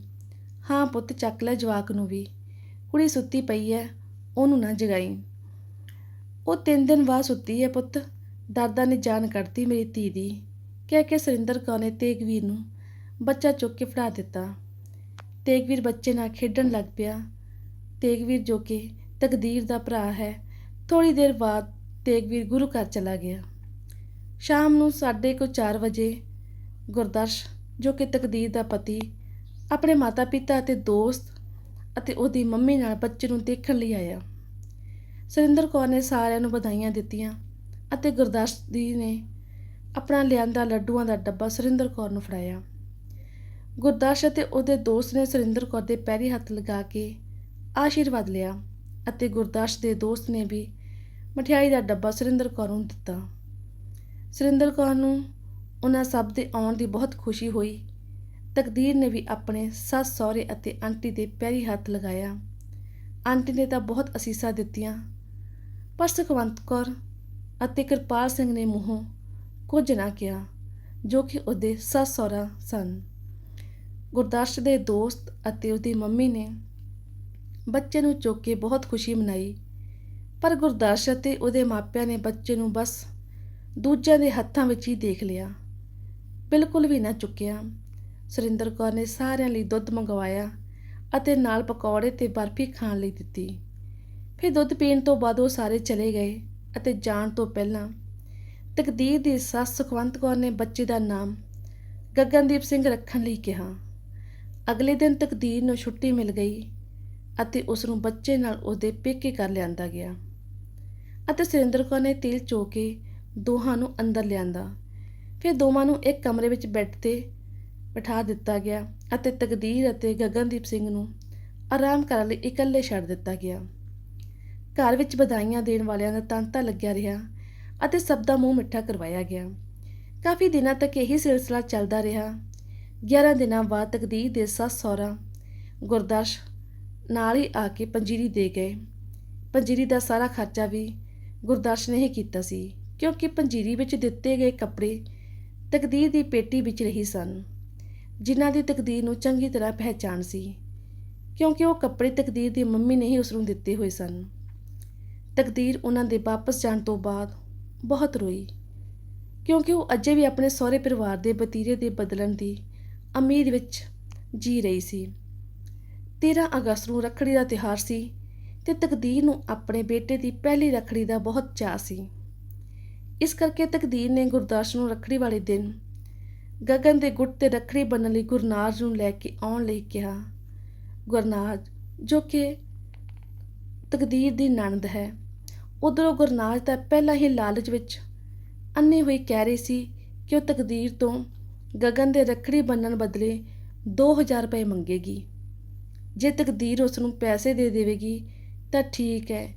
ਹਾਂ ਪੁੱਤ, ਚੱਕ ਲੈ ਜਵਾਕ ਨੂੰ ਵੀ। ਕੁੜੀ ਸੁੱਤੀ ਪਈ ਐ, ਉਹਨੂੰ ਨਾ ਜਗਾਈ। ਉਹ ਤਿੰਨ ਦਿਨ ਬਾਅਦ ਸੁੱਤੀ ਐ ਪੁੱਤ। ਦਾਦਾ ਨੇ ਜਾਨ ਕੱਢਤੀ ਮੇਰੀ ਧੀ ਦੀ। ਕਹਿ ਕੇ ਸੁਰਿੰਦਰ ਕੌਰ ਨੇ ਤੇਗਵੀਰ ਨੂੰ ਬੱਚਾ ਚੁੱਕ ਕੇ ਫੜਾ ਦਿੱਤਾ। ਤੇਗਵੀਰ ਬੱਚੇ ਨਾਲ ਖੇਡਣ ਲੱਗ ਪਿਆ। ਤੇਗਵੀਰ ਜੋ ਕਿ ਤਕਦੀਰ ਦਾ ਭਰਾ ਹੈ ਥੋੜੀ ਦੇਰ ਬਾਅਦ ਤੇਗਵੀਰ ਗੁਰੂ ਘਰ ਚਲਾ ਗਿਆ। ਸ਼ਾਮ ਨੂੰ ਸਾਢੇ ਕੁ 4 ਵਜੇ ਗੁਰਦਰਸ਼, ਜੋ ਕਿ ਤਕਦੀਰ ਦਾ ਪਤੀ, ਆਪਣੇ ਮਾਤਾ-ਪਿਤਾ ਅਤੇ ਦੋਸਤ ਅਤੇ ਉਹਦੀ ਮੰਮੀ ਨਾਲ ਬੱਚੇ ਨੂੰ ਦੇਖਣ ਲਈ ਆਇਆ। ਸੁਰਿੰਦਰ ਕੌਰ ਨੇ ਸਾਰਿਆਂ ਨੂੰ ਵਧਾਈਆਂ ਦਿੱਤੀਆਂ। ਅਤੇ ਗੁਰਦਾਸ ਦੀ ਨੇ ਆਪਣਾ ਲਿਆਂਦਾ ਲੱਡੂਆਂ ਦਾ ਡੱਬਾ ਸੁਰਿੰਦਰ ਕੌਰ ਨੂੰ ਫੜਾਇਆ। ਗੁਰਦਾਸ ਅਤੇ ਉਹਦੇ ਦੋਸਤ ਨੇ ਸੁਰਿੰਦਰ ਕੌਰ ਦੇ ਪੈਰੀ ਹੱਥ ਲਗਾ ਕੇ ਆਸ਼ੀਰਵਾਦ ਲਿਆ ਅਤੇ ਗੁਰਦਾਸ ਦੇ ਦੋਸਤ ਨੇ ਵੀ ਮਠਿਆਈ ਦਾ ਡੱਬਾ ਸੁਰਿੰਦਰ ਕੌਰ ਨੂੰ ਦਿੱਤਾ। ਸੁਰਿੰਦਰ ਕੌਰ ਨੂੰ ਉਹਨਾਂ ਸਭ ਦੇ ਆਉਣ ਦੀ ਬਹੁਤ ਖੁਸ਼ੀ ਹੋਈ। ਤਕਦੀਰ ਨੇ ਵੀ ਆਪਣੇ ਸੱਸ ਸਹੁਰੇ ਅਤੇ ਆਂਟੀ ਦੇ ਪੈਰੀ ਹੱਥ ਲਗਾਇਆ। ਆਂਟੀ ਨੇ ਤਾਂ ਬਹੁਤ ਅਸੀਸਾਂ ਦਿੱਤੀਆਂ, ਪਰ ਸੁਖਵੰਤ ਕੌਰ ਅਤੇ ਕਿਰਪਾਲ ਸਿੰਘ ਨੇ ਮੂੰਹੋਂ ਕੁਝ ਨਾ ਕਿਹਾ, ਜੋ ਕਿ ਉਹਦੇ ਸੱਸ ਸਹੁਰਾ ਸਨ। ਗੁਰਦਾਸ ਦੇ ਦੋਸਤ ਅਤੇ ਉਹਦੀ ਮੰਮੀ ਨੇ ਬੱਚੇ ਨੂੰ ਚੁੱਕ ਕੇ ਬਹੁਤ ਖੁਸ਼ੀ ਮਨਾਈ, ਪਰ ਗੁਰਦਾਸ ਅਤੇ ਉਹਦੇ ਮਾਪਿਆਂ ਨੇ ਬੱਚੇ ਨੂੰ ਬਸ ਦੂਜਿਆਂ ਦੇ ਹੱਥਾਂ ਵਿੱਚ ਹੀ ਦੇਖ ਲਿਆ। ਬਿਲਕੁਲ ਵੀ ਨਾ ਚੁੱਕਿਆ। ਸੁਰਿੰਦਰ ਕੌਰ ਨੇ ਸਾਰਿਆਂ ਲਈ ਦੁੱਧ ਮੰਗਵਾਇਆ ਅਤੇ ਨਾਲ ਪਕੌੜੇ ਤੇ ਬਰਫੀ ਖਾਣ ਲਈ ਦਿੱਤੀ। ਫਿਰ ਦੁੱਧ ਪੀਣ ਤੋਂ ਬਾਅਦ ਉਹ ਸਾਰੇ ਚਲੇ ਗਏ। ਅਤੇ ਜਾਣ ਤੋਂ ਪਹਿਲਾਂ ਤਕਦੀਰ ਦੀ ਸੱਸ ਸੁਖਵੰਤ ਕੌਰ ਨੇ ਬੱਚੇ ਦਾ ਨਾਮ ਗਗਨਦੀਪ ਸਿੰਘ ਰੱਖਣ ਲਈ ਕਿਹਾ। ਅਗਲੇ ਦਿਨ ਤਕਦੀਰ ਨੂੰ ਛੁੱਟੀ ਮਿਲ ਗਈ ਅਤੇ ਉਸ ਨੂੰ ਬੱਚੇ ਨਾਲ ਉਹਦੇ ਪੇਕੇ ਕਰ ਲਿਆਂਦਾ ਗਿਆ ਅਤੇ ਸੁਰਿੰਦਰ ਕੌਰ ਨੇ ਤੇਲ ਚੋ ਕੇ ਦੋਹਾਂ ਨੂੰ ਅੰਦਰ ਲਿਆਂਦਾ। ਫਿਰ ਦੋਵਾਂ ਨੂੰ ਇੱਕ ਕਮਰੇ ਵਿੱਚ ਬੈੱਡ ਤੇ ਬਿਠਾ ਦਿੱਤਾ ਗਿਆ ਅਤੇ ਤਕਦੀਰ ਅਤੇ ਗਗਨਦੀਪ ਸਿੰਘ ਨੂੰ ਆਰਾਮ ਕਰਨ ਲਈ ਇਕੱਲੇ ਛੱਡ ਦਿੱਤਾ ਗਿਆ। ਘਰ ਵਿੱਚ ਵਧਾਈਆਂ ਦੇਣ ਵਾਲਿਆਂ ਦਾ ਤਾਂਤਾ ਲੱਗਿਆ ਰਿਹਾ ਅਤੇ ਸਭ ਦਾ ਮੂੰਹ ਮਿੱਠਾ ਕਰਵਾਇਆ ਗਿਆ। ਕਾਫੀ ਦਿਨਾਂ ਤੱਕ ਇਹੀ ਸਿਲਸਿਲਾ ਚੱਲਦਾ ਰਿਹਾ। 11 ਦਿਨਾਂ ਬਾਅਦ ਤਕਦੀਰ ਦੇ ਸੱਸ ਸਹੁਰਾ ਗੁਰਦਾਸ਼ ਨਾਲ ਹੀ ਆ ਕੇ ਪੰਜੀਰੀ ਦੇ ਗਏ। ਪੰਜੀਰੀ ਦਾ ਸਾਰਾ ਖਰਚਾ ਵੀ ਗੁਰਦਾਸ਼ ਨੇ ਹੀ ਕੀਤਾ ਸੀ, ਕਿਉਂਕਿ ਪੰਜੀਰੀ ਵਿੱਚ ਦਿੱਤੇ ਗਏ ਕੱਪੜੇ ਤਕਦੀਰ ਦੀ ਪੇਟੀ ਵਿੱਚ ਰਹੀ ਸਨ, ਜਿਨ੍ਹਾਂ ਦੀ ਤਕਦੀਰ ਨੂੰ ਚੰਗੀ ਤਰ੍ਹਾਂ ਪਹਿਚਾਨ ਸੀ, ਕਿਉਂਕਿ ਉਹ ਕੱਪੜੇ ਤਕਦੀਰ ਦੀ ਮੰਮੀ ਨੇ ਹੀ ਉਸ ਨੂੰ ਦਿੱਤੇ ਹੋਏ ਸਨ। ਤਕਦੀਰ ਉਹਨਾਂ ਦੇ ਵਾਪਸ ਜਾਣ ਤੋਂ ਬਾਅਦ ਬਹੁਤ ਰੋਈ, ਕਿਉਂਕਿ ਉਹ ਅਜੇ ਵੀ ਆਪਣੇ ਸਹੁਰੇ ਪਰਿਵਾਰ ਦੇ ਬਤੀਰੇ ਦੇ ਬਦਲਣ ਦੀ ਉਮੀਦ ਵਿੱਚ ਜੀ ਰਹੀ ਸੀ। 13 ਅਗਸਤ ਨੂੰ ਰੱਖੜੀ ਦਾ ਤਿਉਹਾਰ ਸੀ ਤੇ ਤਕਦੀਰ ਨੂੰ ਆਪਣੇ ਬੇਟੇ ਦੀ ਪਹਿਲੀ ਰੱਖੜੀ ਦਾ ਬਹੁਤ ਚਾਅ ਸੀ। ਇਸ ਕਰਕੇ ਤਕਦੀਰ ਨੇ ਗੁਰਦਾਸ ਨੂੰ ਰੱਖੜੀ ਵਾਲੇ ਦਿਨ ਗਗਨ ਦੇ ਗੁੱਟ ਤੇ ਰੱਖੜੀ ਬੰਨਣ ਲਈ ਗੁਰਨਾਜ ਨੂੰ ਲੈ ਕੇ ਆਉਣ ਲਈ ਕਿਹਾ। ਗੁਰਨਾਜ, ਜੋ ਕਿ ਤਕਦੀਰ ਦੀ ਨਣਦ ਹੈ ਉਧਰੋਂ ਗੁਰਨਾਜ ਤਾਂ ਪਹਿਲਾਂ ਹੀ ਲਾਲਚ ਵਿੱਚ ਅੰਨੀ ਹੋਈ ਕਹਿ ਰਹੀ ਸੀ ਕਿ ਉਹ ਤਕਦੀਰ ਤੋਂ ਗਗਨ ਦੇ ਰੱਖੜੀ ਬੰਨਣ ਬਦਲੇ 2000 ਰੁਪਏ ਮੰਗੇਗੀ। ਜੇ ਤਕਦੀਰ ਉਸ ਨੂੰ ਪੈਸੇ ਦੇ ਦੇਵੇਗੀ ਤਾਂ ਠੀਕ ਹੈ,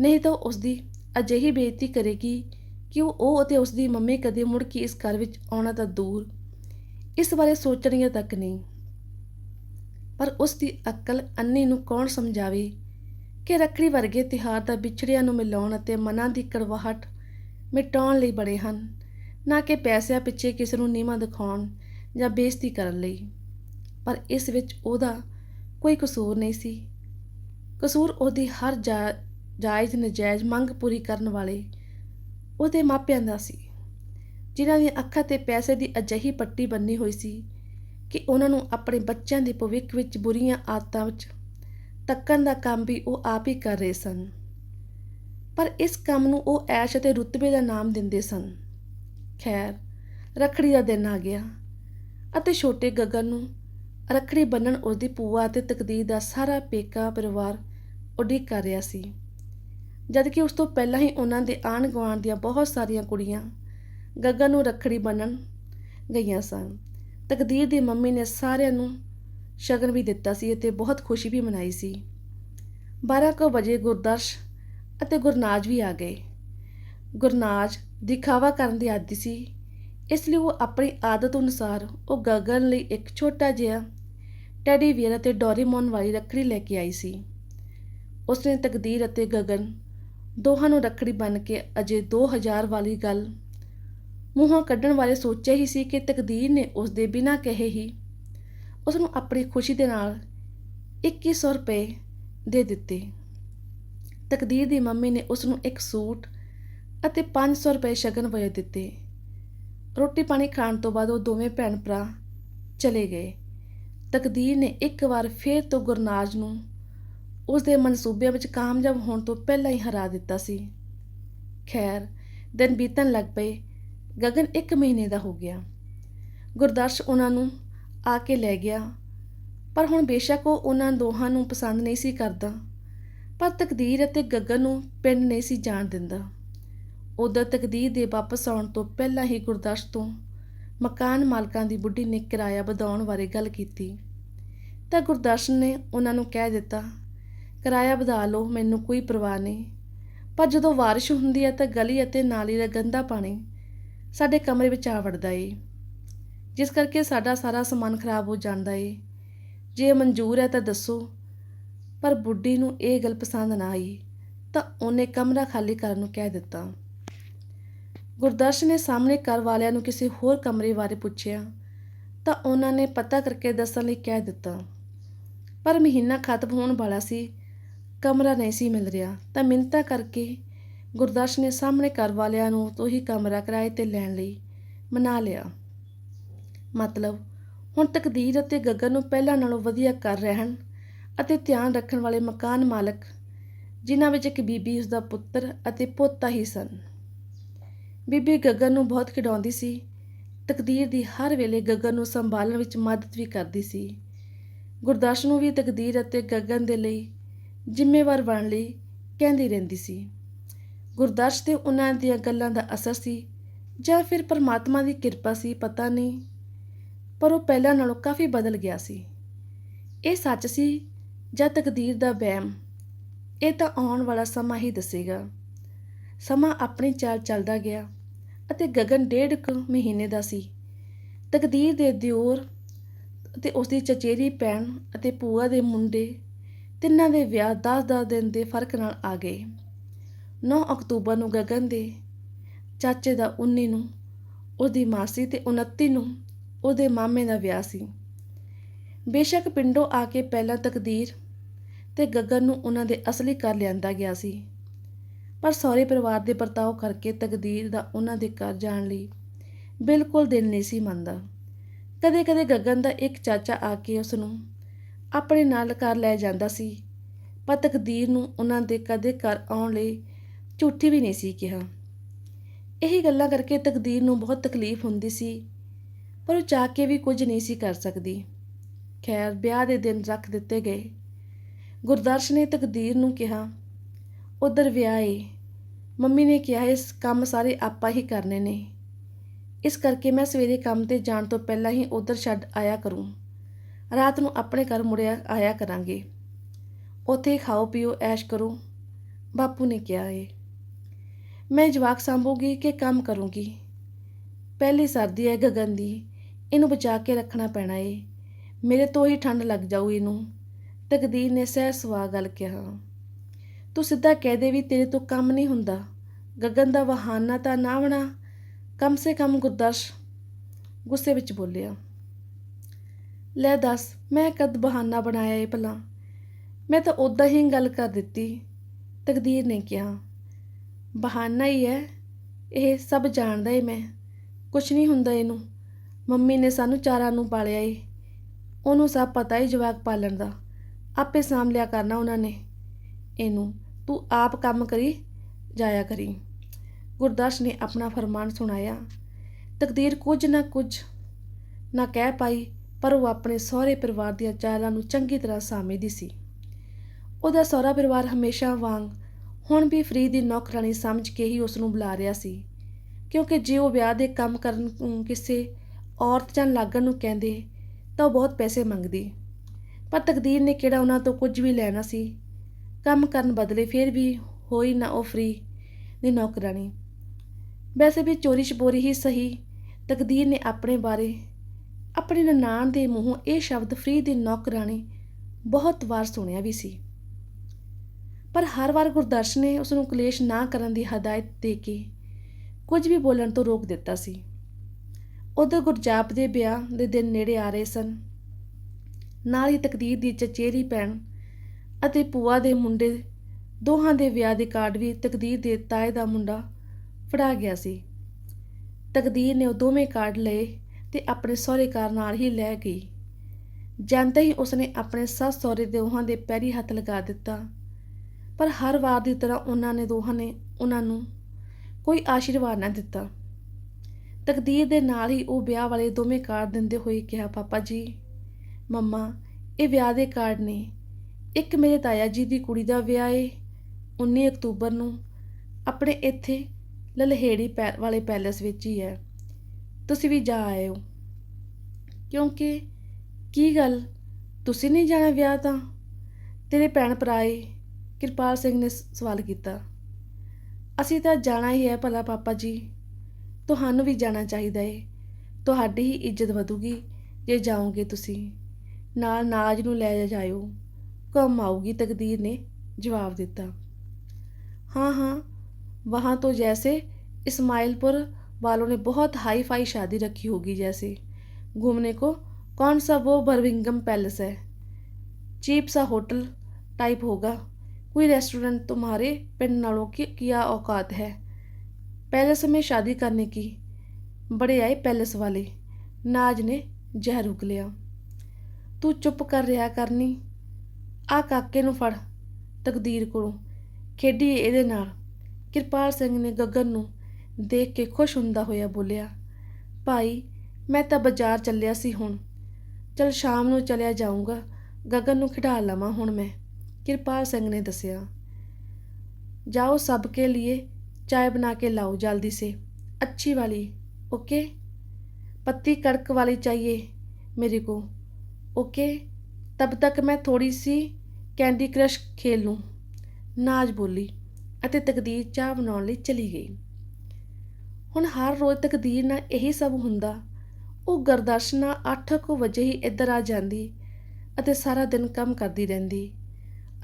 ਨਹੀਂ ਤਾਂ ਉਸ ਦੀ ਅਜਿਹੀ ਬੇਇੱਜ਼ਤੀ ਕਰੇਗੀ ਕਿ ਉਹ ਅਤੇ ਉਸ ਦੀ ਮੰਮੀ ਕਦੇ ਮੁੜ ਕੇ ਇਸ ਘਰ ਵਿੱਚ ਆਉਣਾ ਤਾਂ ਦੂਰ। ਇਸ ਬਾਰੇ ਸੋਚਣੀਆਂ ਤੱਕ ਨਹੀਂ। ਪਰ ਉਸ ਦੀ ਅਕਲ ਅੰਨੀ ਨੂੰ ਕੌਣ ਸਮਝਾਵੇ? ਕਿ ਰੱਖੜੀ ਵਰਗੇ ਤਿਉਹਾਰ ਦਾ ਵਿਛੜਿਆਂ ਨੂੰ ਮਿਲਾਉਣ ਅਤੇ ਮਨਾਂ ਦੀ ਕੜਵਾਹਟ ਮਿਟਾਉਣ ਲਈ ਬਣੇ ਹਨ, ਨਾ ਕਿ ਪੈਸਿਆਂ ਪਿੱਛੇ ਕਿਸੇ ਨੂੰ ਨੀਵਾਂ ਦਿਖਾਉਣ ਜਾਂ ਬੇਇੱਜ਼ਤੀ ਕਰਨ ਲਈ। ਪਰ ਇਸ ਵਿੱਚ ਉਹਦਾ ਕੋਈ ਕਸੂਰ ਨਹੀਂ ਸੀ। ਕਸੂਰ ਉਹਦੀ ਹਰ ਜਾਇਜ਼ ਨਜਾਇਜ਼ ਮੰਗ ਪੂਰੀ ਕਰਨ ਵਾਲੇ ਉਹਦੇ ਮਾਪਿਆਂ ਦਾ ਸੀ, ਜਿਨ੍ਹਾਂ ਦੀਆਂ ਅੱਖਾਂ ਤੇ ਪੈਸੇ ਦੀ ਅਜਿਹੀ ਪੱਟੀ ਬੰਨੀ ਹੋਈ ਸੀ ਕਿ ਉਹਨਾਂ ਨੂੰ ਆਪਣੇ ਬੱਚਿਆਂ ਦੇ ਭਵਿੱਖ ਵਿੱਚ ਬੁਰੀਆਂ ਆਦਤਾਂ ਵਿੱਚ ਤੱਕਣ ਦਾ ਕੰਮ ਵੀ ਉਹ ਆਪ ਹੀ ਕਰ ਰਹੇ ਸਨ। ਪਰ ਇਸ ਕੰਮ ਨੂੰ ਉਹ ਐਸ਼ ਅਤੇ ਰੁਤਬੇ ਦਾ ਨਾਮ ਦਿੰਦੇ ਸਨ। ਖੈਰ, ਰੱਖੜੀ ਦਾ ਦਿਨ ਆ ਗਿਆ ਅਤੇ ਛੋਟੇ ਗਗਨ ਨੂੰ ਰੱਖੜੀ ਬੰਨਣ ਉਸਦੀ ਪੂਆ ਅਤੇ ਤਕਦੀਰ ਦਾ ਸਾਰਾ ਪੇਕਾ ਪਰਿਵਾਰ ਉਡੀਕ ਕਰ ਰਿਹਾ ਸੀ। ਜਦਕਿ ਉਸ ਤੋਂ ਪਹਿਲਾਂ ਹੀ ਉਹਨਾਂ ਦੇ ਆਂਢ ਗੁਆਂਢ ਦੀਆਂ ਬਹੁਤ ਸਾਰੀਆਂ ਕੁੜੀਆਂ ਗਗਨ ਨੂੰ ਰੱਖੜੀ ਬੰਨਣ ਗਈਆਂ ਸਨ। ਤਕਦੀਰ ਦੀ ਮੰਮੀ ਨੇ ਸਾਰਿਆਂ ਨੂੰ ਸ਼ਗਨ ਵੀ ਦਿੱਤਾ ਸੀ ਅਤੇ ਬਹੁਤ ਖੁਸ਼ੀ ਵੀ ਮਨਾਈ ਸੀ। 12 ਕੁ ਵਜੇ ਗੁਰਦਰਸ਼ ਅਤੇ ਗੁਰਨਾਜ ਵੀ ਆ ਗਏ। ਗੁਰਨਾਜ ਦਿਖਾਵਾ ਕਰਨ ਦੀ ਆਦੀ ਸੀ। ਇਸ ਲਈ ਉਹ ਆਪਣੀ ਆਦਤ ਅਨੁਸਾਰ ਉਹ ਗਗਨ ਲਈ ਇੱਕ ਛੋਟਾ ਜਿਹਾ ਟੈਡੀ ਵੀਅਰ ਅਤੇ ਡੋਰੀਮੋਨ ਵਾਲੀ ਰੱਖੜੀ ਲੈ ਕੇ ਆਈ ਸੀ। ਉਸਨੇ ਤਕਦੀਰ ਅਤੇ ਗਗਨ ਦੋਹਾਂ ਨੂੰ ਰੱਖੜੀ ਬੰਨ ਕੇ ਅਜੇ 2000 ਵਾਲੀ ਗੱਲ ਮੂੰਹੋਂ ਕੱਢਣ ਵਾਲੇ ਸੋਚਿਆ ਹੀ ਸੀ ਕਿ ਤਕਦੀਰ ਨੇ ਉਸ ਦੇ ਬਿਨਾਂ ਕਹੇ ਹੀ ਉਸ ਨੂੰ ਆਪਣੀ ਖੁਸ਼ੀ ਦੇ ਨਾਲ 2100 ਰੁਪਏ ਦੇ ਦਿੱਤੇ। ਤਕਦੀਰ ਦੀ ਮੰਮੀ ਨੇ ਉਸ ਨੂੰ ਇੱਕ ਸੂਟ ਅਤੇ 500 ਰੁਪਏ ਸ਼ਗਨ ਵਜੋਂ ਦਿੱਤੇ। ਰੋਟੀ ਪਾਣੀ ਖਾਣ ਤੋਂ ਬਾਅਦ ਉਹ ਦੋਵੇਂ ਭੈਣ ਭਰਾ ਚਲੇ ਗਏ। ਤਕਦੀਰ ਨੇ ਇੱਕ ਵਾਰ ਫੇਰ ਤੋਂ ਗੁਰਨਾਜ ਨੂੰ ਉਸ ਦੇ ਮਨਸੂਬਿਆਂ ਵਿੱਚ ਕਾਮਯਾਬ ਹੋਣ ਤੋਂ ਪਹਿਲਾਂ ਹੀ ਹਰਾ ਦਿੱਤਾ ਸੀ। ਖੈਰ, ਦਿਨ ਬੀਤਣ ਲੱਗ ਪਏ। ਗਗਨ ਇੱਕ ਮਹੀਨੇ ਦਾ ਹੋ ਗਿਆ। ਗੁਰਦਰਸ਼ ਉਹਨਾਂ ਨੂੰ ਆ ਕੇ ਲੈ ਗਿਆ। ਪਰ ਹੁਣ ਬੇਸ਼ੱਕ ਉਹ ਉਹਨਾਂ ਦੋਹਾਂ ਨੂੰ ਪਸੰਦ ਨਹੀਂ ਸੀ ਕਰਦਾ। ਪਰ ਤਕਦੀਰ ਅਤੇ ਗੱਗਨ ਨੂੰ ਪਿੰਡ ਨਹੀਂ ਸੀ ਜਾਣ ਦਿੰਦਾ। ਉਧਰ ਤਕਦੀਰ ਦੇ ਵਾਪਸ ਆਉਣ ਤੋਂ ਪਹਿਲਾਂ ਹੀ ਗੁਰਦਰਸ਼ ਤੋਂ ਮਕਾਨ ਮਾਲਕਾਂ ਦੀ ਬੁੱਢੀ ਨੇ ਕਿਰਾਇਆ ਵਧਾਉਣ ਬਾਰੇ ਗੱਲ ਕੀਤੀ। ਤਾਂ ਗੁਰਦਰਸ਼ਨ ਨੇ ਉਹਨਾਂ ਨੂੰ ਕਹਿ ਦਿੱਤਾ, ਕਿਰਾਇਆ ਵਧਾ ਲਓ, ਮੈਨੂੰ ਕੋਈ ਪਰਵਾਹ ਨਹੀਂ। ਪਰ ਜਦੋਂ ਬਾਰਿਸ਼ ਹੁੰਦੀ ਹੈ ਤਾਂ ਗਲੀ ਅਤੇ ਨਾਲੀ ਦਾ ਗੰਦਾ ਪਾਣੀ ਸਾਡੇ ਕਮਰੇ ਵਿੱਚ ਆ ਵੜਦਾ ਏ। ਜਿਸ ਕਰਕੇ ਸਾਡਾ ਸਾਰਾ ਸਮਾਨ ਖਰਾਬ ਹੋ ਜਾਂਦਾ ਏ। ਜੇ ਮਨਜ਼ੂਰ ਹੈ ਤਾਂ ਦੱਸੋ। ਪਰ ਬੁੱਢੀ ਨੂੰ ਇਹ ਗੱਲ ਪਸੰਦ ਨਾ ਆਈ, ਤਾਂ ਉਹਨੇ ਕਮਰਾ ਖਾਲੀ ਕਰਨ ਨੂੰ ਕਹਿ ਦਿੱਤਾ। ਗੁਰਦਰਸ਼ ਨੇ ਸਾਹਮਣੇ ਘਰ ਵਾਲਿਆਂ ਨੂੰ ਕਿਸੇ ਹੋਰ ਕਮਰੇ ਬਾਰੇ ਪੁੱਛਿਆ, ਤਾਂ ਉਹਨਾਂ ਨੇ ਪਤਾ ਕਰਕੇ ਦੱਸਣ ਲਈ ਕਹਿ ਦਿੱਤਾ। ਪਰ ਮਹੀਨਾ ਖਤਮ ਹੋਣ ਵਾਲਾ ਸੀ, ਕਮਰਾ ਨਹੀਂ ਸੀ ਮਿਲ ਰਿਹਾ, ਤਾਂ ਮਿੰਤਾ ਕਰਕੇ ਗੁਰਦਰਸ਼ ਨੇ ਸਾਹਮਣੇ ਘਰ ਵਾਲਿਆਂ ਨੂੰ ਤੋਂ ਹੀ ਕਮਰਾ ਕਿਰਾਏ ਤੇ ਲੈਣ ਲਈ ਮਨਾ ਲਿਆ। ਮਤਲਬ, ਹੁਣ ਤਕਦੀਰ ਅਤੇ ਗਗਨ ਨੂੰ ਪਹਿਲਾਂ ਨਾਲੋਂ ਵਧੀਆ ਕਰ ਰਹਿਣ ਅਤੇ ਧਿਆਨ ਰੱਖਣ ਵਾਲੇ ਮਕਾਨ ਮਾਲਕ, ਜਿਨ੍ਹਾਂ ਵਿੱਚ ਇੱਕ ਬੀਬੀ ਉਸ ਦਾ ਪੁੱਤਰ ਅਤੇ ਪੋਤਾ ਹੀ ਸਨ। ਬੀਬੀ ਗਗਨ ਨੂੰ ਬਹੁਤ ਖਿਡਾਉਂਦੀ ਸੀ। ਤਕਦੀਰ ਦੀ ਹਰ ਵੇਲੇ ਗਗਨ ਨੂੰ ਸੰਭਾਲਣ ਵਿੱਚ ਮਦਦ ਵੀ ਕਰਦੀ ਸੀ। ਗੁਰਦਾਸ਼ ਨੂੰ ਵੀ ਤਕਦੀਰ ਅਤੇ ਗਗਨ ਦੇ ਲਈ ਜ਼ਿੰਮੇਵਾਰ ਬਣਨ ਲਈ ਕਹਿੰਦੀ ਰਹਿੰਦੀ ਸੀ। ਗੁਰਦਾਸ਼ ਤੇ ਉਹਨਾਂ ਦੀਆਂ ਗੱਲਾਂ ਦਾ ਅਸਰ ਸੀ ਜਾਂ ਫਿਰ ਪਰਮਾਤਮਾ ਦੀ ਕਿਰਪਾ ਸੀ, ਪਤਾ ਨਹੀਂ। ਪਰ ਉਹ ਪਹਿਲਾਂ ਨਾਲੋਂ ਕਾਫੀ ਬਦਲ ਗਿਆ ਸੀ। ਇਹ ਸੱਚ ਸੀ ਜਾਂ ਤਕਦੀਰ ਦਾ ਵਹਿਮ? ਇਹ ਤਾਂ ਆਉਣ ਵਾਲਾ ਸਮਾਂ ਹੀ ਦੱਸੇਗਾ। ਸਮਾਂ ਆਪਣੀ ਚਾਲ ਚੱਲਦਾ ਗਿਆ ਅਤੇ ਗਗਨ ਡੇਢ ਕੁ ਮਹੀਨੇ ਦਾ ਸੀ। ਤਕਦੀਰ ਦੇ ਦਿਓਰ ਅਤੇ ਉਸ ਦੀ ਚਚੇਰੀ ਭੈਣ ਅਤੇ ਭੂਆ ਦੇ ਮੁੰਡੇ ਤਿੰਨਾਂ ਦੇ ਵਿਆਹ 10-10 ਦਿਨ ਦੇ ਫ਼ਰਕ ਨਾਲ ਆ ਗਏ। 9 ਅਕਤੂਬਰ ਨੂੰ ਗਗਨ ਦੇ ਚਾਚੇ ਦਾ 19 ਨੂੰ ਉਹਦੀ ਮਾਸੀ ਤੇ 29 ਨੂੰ ਉਹਦੇ ਮਾਮੇ ਦਾ ਵਿਆਹ ਸੀ। ਬੇਸ਼ੱਕ ਪਿੰਡੋਂ ਆ ਕੇ ਪਹਿਲਾਂ ਤਕਦੀਰ ਤੇ ਗੱਗਨ ਨੂੰ ਉਹਨਾਂ ਦੇ ਅਸਲੀ ਘਰ ਲਿਆਂਦਾ ਗਿਆ ਸੀ। ਪਰ ਸਹੁਰੇ ਪਰਿਵਾਰ ਦੇ ਵਰਤਾਓ ਕਰਕੇ ਤਕਦੀਰ ਦਾ ਉਹਨਾਂ ਦੇ ਘਰ ਜਾਣ ਲਈ ਬਿਲਕੁਲ ਦਿਲ ਨਹੀਂ ਸੀ ਮੰਨਦਾ। ਕਦੇ-ਕਦੇ ਗੱਗਨ ਦਾ ਇੱਕ ਚਾਚਾ ਆ ਕੇ ਉਸ ਨੂੰ ਆਪਣੇ ਨਾਲ ਘਰ ਲੈ ਜਾਂਦਾ ਸੀ, ਪਰ ਤਕਦੀਰ ਨੂੰ ਉਹਨਾਂ ਦੇ ਕਦੇ ਘਰ ਆਉਣ ਲਈ ਝੂਠੀ ਵੀ ਨਹੀਂ ਸੀ ਕਿਹਾ। ਇਹੀ ਗੱਲਾਂ ਕਰਕੇ ਤਕਦੀਰ ਨੂੰ ਬਹੁਤ ਤਕਲੀਫ ਹੁੰਦੀ ਸੀ ਪਰ ਉਹ ਚਾਹ ਕੇ ਵੀ ਕੁਝ ਨਹੀਂ ਸੀ ਕਰ ਸਕਦੀ। ਖੈਰ, ਵਿਆਹ ਦੇ ਦਿਨ ਰੱਖ ਦਿੱਤੇ ਗਏ। ਗੁਰਦਰਸ਼ ਨੇ ਤਕਦੀਰ ਨੂੰ ਕਿਹਾ, ਉਧਰ ਵਿਆਹ ਏ। ਮੰਮੀ ਨੇ ਕਿਹਾ, ਇਸ ਕੰਮ ਸਾਰੇ ਆਪਾਂ ਹੀ ਕਰਨੇ ਨੇ। ਇਸ ਕਰਕੇ ਮੈਂ ਸਵੇਰੇ ਕੰਮ ਤੇ ਜਾਣ ਤੋਂ ਪਹਿਲਾਂ ਹੀ ਉਧਰ ਛੱਡ ਆਇਆ ਕਰੂੰ। ਰਾਤ ਨੂੰ ਆਪਣੇ ਘਰ ਮੁੜਿਆ ਆਇਆ ਕਰਾਂਗੇ। ਉੱਥੇ ਹੀ ਖਾਓ, ਪੀਓ, ਐਸ਼ ਕਰੋ। ਬਾਪੂ ਨੇ ਕਿਹਾ ਏ। ਮੈਂ ਜਵਾਕ ਸੰਭੂਗੀ ਕਿ ਕੰਮ ਕਰੂੰਗੀ? ਪਹਿਲੀ ਸਰਦੀ ਹੈ ਗਗਨ ਦੀ। ਇਹਨੂੰ ਬਚਾ ਕੇ ਰੱਖਣਾ ਪੈਣਾ ਏ। ਮੇਰੇ ਤੋਂ ਹੀ ਠੰਡ ਲੱਗ ਜਾਊ ਇਹਨੂੰ। ਤਕਦੀਰ ਨੇ ਸਹਿ ਸੁਆ ਗੱਲ ਕਿਹਾ। ਤੂੰ ਸਿੱਧਾ ਕਹਿ ਦੇ ਵੀ ਤੇਰੇ ਤੋਂ ਕੰਮ ਨਹੀਂ ਹੁੰਦਾ। ਗਗਨ ਦਾ ਬਹਾਨਾ ਤਾਂ ਨਾ ਬਣਾ। ਕਮ ਸੇ ਕਮ ਗੁਰਦਰਸ਼ ਗੁੱਸੇ ਵਿੱਚ ਬੋਲਿਆ। ਲੈ ਦੱਸ, ਮੈਂ ਕਦ ਬਹਾਨਾ ਬਣਾਇਆ ਏ ਭਲਾ? ਮੈਂ ਤਾਂ ਉਦਾਂ ਹੀ ਗੱਲ ਕਰ ਦਿੱਤੀ। ਤਕਦੀਰ ਨੇ ਕਿਹਾ। ਬਹਾਨਾ ਹੀ ਹੈ। ਇਹ ਸਭ ਜਾਣਦਾ ਏ ਮੈਂ। ਕੁਛ ਨਹੀਂ ਹੁੰਦਾ ਇਹਨੂੰ। ਮੰਮੀ ਨੇ ਸਾਨੂੰ ਚਾਰਾਂ ਨੂੰ ਪਾਲਿਆ ਏ। ਉਹਨੂੰ ਸਭ ਪਤਾ ਏ ਜਵਾਕ ਪਾਲਣ ਦਾ। ਆਪੇ ਸਾਂਭ ਲਿਆ ਕਰਨਾ ਉਹਨਾਂ ਨੇ। ਇਹਨੂੰ ਤੂੰ ਆਪ ਕੰਮ ਕਰੀ, ਜਾਇਆ ਕਰੀ। ਗੁਰਦਾਸ ਨੇ ਆਪਣਾ ਫਰਮਾਨ ਸੁਣਾਇਆ। ਤਕਦੀਰ ਕੁਝ ਨਾ ਕੁਝ ਨਾ ਕਹਿ ਪਾਈ, ਪਰ ਉਹ ਆਪਣੇ ਸਹੁਰੇ ਪਰਿਵਾਰ ਦੀਆਂ ਚਾਲਾਂ ਨੂੰ ਚੰਗੀ ਤਰ੍ਹਾਂ ਸਾਮਝਦੀ ਸੀ। ਉਹਦਾ ਸਹੁਰਾ ਪਰਿਵਾਰ ਹਮੇਸ਼ਾ ਵਾਂਗ ਹੁਣ ਵੀ ਫਰੀ ਦੀ ਨੌਕਰਾਨੀ ਸਮਝ ਕੇ ਹੀ ਉਸ ਨੂੰ ਬੁਲਾ ਰਿਹਾ ਸੀ। ਕਿਉਂਕਿ ਜੇ ਉਹ ਵਿਆਹ ਦੇ ਕੰਮ ਕਰਨ ਕਿਸੇ ਔਰਤ ਜਾਂ ਲਾਗਣ ਨੂੰ ਕਹਿੰਦੇ ਤਾਂ ਉਹ ਬਹੁਤ ਪੈਸੇ ਮੰਗਦੀ। ਪਰ ਤਕਦੀਰ ਨੇ ਕਿਹੜਾ ਉਹਨਾਂ ਤੋਂ ਕੁਝ ਵੀ ਲੈਣਾ ਸੀ। ਕੰਮ ਕਰਨ ਬਦਲੇ ਫਿਰ ਵੀ ਹੋਈ ਨਾ ਉਹ ਫਰੀ ਦੀ ਨੌਕਰਾਨੀ ਵੈਸੇ ਵੀ ਚੋਰੀ ਛਪੋਰੀ ਹੀ ਸਹੀ। ਤਕਦੀਰ ਨੇ ਆਪਣੇ ਬਾਰੇ, ਆਪਣੇ ਨਨਾਣ ਦੇ ਮੂੰਹੋਂ ਇਹ ਸ਼ਬਦ ਫਰੀ ਦੀ ਨੌਕਰਾਨੀ ਬਹੁਤ ਵਾਰ ਸੁਣਿਆ ਵੀ ਸੀ। ਪਰ ਹਰ ਵਾਰ ਗੁਰਦਰਸ਼ ਨੇ ਉਸ ਨੂੰ ਕਲੇਸ਼ ਨਾ ਕਰਨ ਦੀ ਹਦਾਇਤ ਦੇ ਕੇ ਕੁਝ ਵੀ ਬੋਲਣ ਤੋਂ ਰੋਕ ਦਿੱਤਾ ਸੀ। ਉਧਰ ਗੁਰਜਾਪ ਦੇ ਵਿਆਹ ਦੇ ਦਿਨ ਨੇੜੇ ਆ ਰਹੇ ਸਨ। ਨਾਲ ਹੀ ਤਕਦੀਰ ਦੀ ਚਚੇਰੀ ਭੈਣ ਅਤੇ ਪੂਆ ਦੇ ਮੁੰਡੇ ਦੋਹਾਂ ਦੇ ਵਿਆਹ ਦੇ ਕਾਰਡ ਵੀ ਤਕਦੀਰ ਦੇ ਤਾਏ ਦਾ ਮੁੰਡਾ ਫੜਾ ਗਿਆ ਸੀ। ਤਕਦੀਰ ਨੇ ਉਹ ਦੋਵੇਂ ਕਾਰਡ ਲਏ ਤੇ ਆਪਣੇ ਸਹੁਰੇ ਘਰ ਨਾਲ ਹੀ ਲੈ ਗਈ। ਜਾਂਦੇ ਹੀ ਉਸਨੇ ਆਪਣੇ ਸੱਸ ਸਹੁਰੇ ਦੇ ਦੋਹਾਂ ਦੇ ਪੈਰੀ ਹੱਥ ਲਗਾ ਦਿੱਤਾ। ਪਰ ਹਰ ਵਾਰ ਦੀ ਤਰ੍ਹਾਂ ਉਹਨਾਂ ਨੇ ਦੋਹਾਂ ਨੇ ਉਹਨਾਂ ਨੂੰ ਕੋਈ ਆਸ਼ੀਰਵਾਦ ਨਾ ਦਿੱਤਾ। ਤਕਦੀਰ ਦੇ ਨਾਲ ਹੀ ਉਹ ਵਿਆਹ ਵਾਲੇ ਦੋਵੇਂ ਕਾਰਡ ਦਿੰਦੇ ਹੋਏ ਕਿਹਾ, ਪਾਪਾ ਜੀ, ਮੰਮਾ, ਇਹ ਵਿਆਹ ਦੇ ਕਾਰਡ ਨੇ। ਇੱਕ ਮੇਰੇ ਤਾਇਆ ਜੀ ਦੀ ਕੁੜੀ ਦਾ ਵਿਆਹ ਏ 19 ਅਕਤੂਬਰ ਨੂੰ। ਆਪਣੇ ਇੱਥੇ ਲਲਹੇੜੀ ਪੈ, ਵਾਲੇ ਪੈਲੇਸ ਵਿੱਚ ਹੀ ਹੈ। ਤੁਸੀਂ ਵੀ ਜਾ ਆਏ ਹੋ। ਕਿਉਂਕਿ ਕੀ ਗੱਲ? ਤੁਸੀਂ ਨਹੀਂ ਜਾਣਾ ਵਿਆਹ ਤਾਂ? ਤੇਰੇ ਭੈਣ ਭਰਾਏ ਕਿਰਪਾਲ ਸਿੰਘ ਨੇ ਸਵਾਲ ਕੀਤਾ। ਅਸੀਂ ਤਾਂ ਜਾਣਾ ਹੀ ਹੈ ਭਲਾ, ਪਾਪਾ ਜੀ। ਤੁਹਾਨੂੰ ਵੀ ਜਾਣਾ ਚਾਹੀਦਾ ਏ ਤੁਹਾਡੀ ਹੀ ਇੱਜ਼ਤ ਵਧੂਗੀ ਜੇ ਜਾਓਗੇ ਤੁਸੀਂ ਨਾਲ ਨਾਜ ਨੂੰ ਲੈ ਜਾਇਓ ਕੰਮ ਆਊਗੀ ਤਕਦੀਰ ਨੇ ਜਵਾਬ ਦਿੱਤਾ हाँ हाँ वहाँ तो जैसे इस्माइलपुर वालों ने बहुत हाई फाई शादी रखी होगी जैसे घूमने को कौन सा वो बर्मिंगम पैलेस है चीप सा होटल टाइप होगा कोई रेस्टोरेंट तुम्हारे पिंड नालों की क्या औकात है पैलेस में शादी करने की बड़े आए पैलेस वाले नाज ने ਜ਼ਹਿਰ ਉਗ ਲਿਆ ਤੂੰ ਚੁੱਪ ਕਰ ਰਿਹਾ ਕਰਨੀ ਆ ਕਾਕੇ ਨੂੰ ਫੜ ਤਕਦੀਰ ਕੋਲੋਂ ਖੇਡੀ ਇਹਦੇ ਨਾਲ ਕਿਰਪਾਲ ਸਿੰਘ ਨੇ ਗਗਨ ਨੂੰ ਦੇਖ ਕੇ ਖੁਸ਼ ਹੁੰਦਾ ਹੋਇਆ ਬੋਲਿਆ ਭਾਈ ਮੈਂ ਤਾਂ ਬਾਜ਼ਾਰ ਚੱਲਿਆ ਸੀ ਹੁਣ ਚਲ ਸ਼ਾਮ ਨੂੰ ਚਲਿਆ ਜਾਊਂਗਾ ਗਗਨ ਨੂੰ ਖਿਡਾ ਲਵਾਂ ਹੁਣ ਮੈਂ ਕਿਰਪਾਲ ਸਿੰਘ ਨੇ ਦੱਸਿਆ जाओ सबके लिए चाय बना के लाओ जल्दी से अच्छी वाली ओके पत्ती कड़क वाली चाहिए मेरे को ओके तब तक मैं थोड़ी सी कैंडी क्रश खेल लूँ ਨਾਜ ਬੋਲੀ ਅਤੇ ਤਕਦੀਰ ਚਾਹ ਬਣਾਉਣ ਲਈ ਚਲੀ ਗਈ ਹੁਣ ਹਰ ਰੋਜ਼ ਤਕਦੀਰ ਨਾਲ ਇਹੀ ਸਭ ਹੁੰਦਾ ਉਹ ਗਰਦਰਸ਼ਨਾ 8:00 ਵਜੇ ਹੀ ਇੱਧਰ ਆ ਜਾਂਦੀ ਅਤੇ ਸਾਰਾ ਦਿਨ ਕੰਮ ਕਰਦੀ ਰਹਿੰਦੀ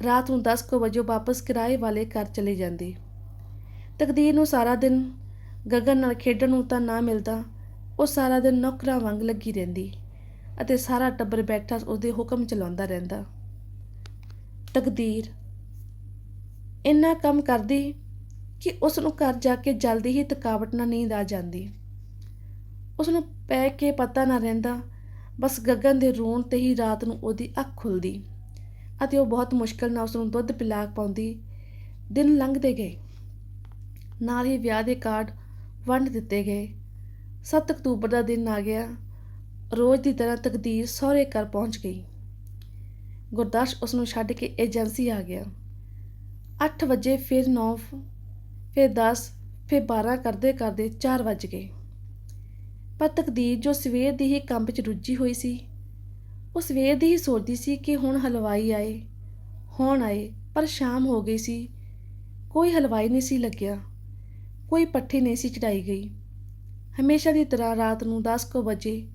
ਰਾਤ ਨੂੰ 10:00 ਵਜੇ ਉਹ ਵਾਪਸ ਕਿਰਾਏ ਵਾਲੇ ਘਰ ਚਲੇ ਜਾਂਦੀ ਤਕਦੀਰ ਨੂੰ ਸਾਰਾ ਦਿਨ ਗਗਨ ਨਾਲ ਖੇਡਣ ਨੂੰ ਤਾਂ ਨਾ ਮਿਲਦਾ, ਉਹ ਸਾਰਾ ਦਿਨ ਨੌਕਰਾਂ ਵਾਂਗ ਲੱਗੀ ਰਹਿੰਦੀ ਅਤੇ ਸਾਰਾ ਟੱਬਰ ਬੈਠਾ ਉਹਦੇ ਹੁਕਮ ਚਲਾਉਂਦਾ ਰਹਿੰਦਾ। ਤਕਦੀਰ ਇੰਨਾ ਕੰਮ ਕਰਦੀ ਕਿ ਉਸ ਨੂੰ ਘਰ ਜਾ ਕੇ ਜਲਦੀ ਹੀ ਥਕਾਵਟ ਨਾਲ ਨੀਂਦ ਆ ਜਾਂਦੀ। ਉਸ ਨੂੰ ਪੈ ਕੇ ਪਤਾ ਨਾ ਰਹਿੰਦਾ, ਬਸ ਗਗਨ ਦੇ ਰੋਣ ਤੇ ਹੀ ਰਾਤ ਨੂੰ ਉਹਦੀ ਅੱਖ ਖੁੱਲਦੀ ਅਤੇ ਉਹ ਬਹੁਤ ਮੁਸ਼ਕਲ ਨਾਲ ਉਸ ਨੂੰ ਦੁੱਧ ਪਿਲਾ ਪਾਉਂਦੀ, ਦਿਨ ਲੰਘਦੇ ਗਏ। ਨਾਲ ਹੀ ਵਿਆਹ ਦੇ ਕਾਰਡ ਵੰਡ ਦਿੱਤੇ ਗਏ। 7 ਅਕਤੂਬਰ ਦਾ ਦਿਨ ਆ ਗਿਆ। ਰੋਜ਼ ਦੀ ਤਰ੍ਹਾਂ ਤਕਦੀਰ ਸਹੁਰੇ ਘਰ ਪਹੁੰਚ ਗਈ। ਗੁਰਦਾਸ ਉਸ ਨੂੰ ਛੱਡ ਕੇ ਏਜੰਸੀ ਆ ਗਿਆ। 8 ਵਜੇ ਫਿਰ 9 ਫਿਰ 10 ਫਿਰ 12 ਕਰਦੇ ਕਰਦੇ 4 ਵੱਜ ਗਏ। ਪਰ ਤਕਦੀਰ ਜੋ ਸਵੇਰ ਦੀ ਹੀ ਕੰਮ ਵਿੱਚ ਰੁੱਝੀ ਹੋਈ ਸੀ, ਉਹ ਸਵੇਰ ਦੀ ਹੀ ਸੋਚਦੀ ਸੀ ਕਿ ਹੁਣ ਹਲਵਾਈ ਆਏ, ਹੁਣ ਆਏ, ਪਰ ਸ਼ਾਮ ਹੋ ਗਈ ਸੀ। ਕੋਈ ਹਲਵਾਈ ਨਹੀਂ ਸੀ ਲੱਗਿਆ। ਕੋਈ ਪੱਠੀ ਨਹੀਂ ਸੀ ਚੜਾਈ ਗਈ। ਹਮੇਸ਼ਾ ਦੀ ਤਰ੍ਹਾਂ ਰਾਤ ਨੂੰ 10 ਕੁ ਵਜੇ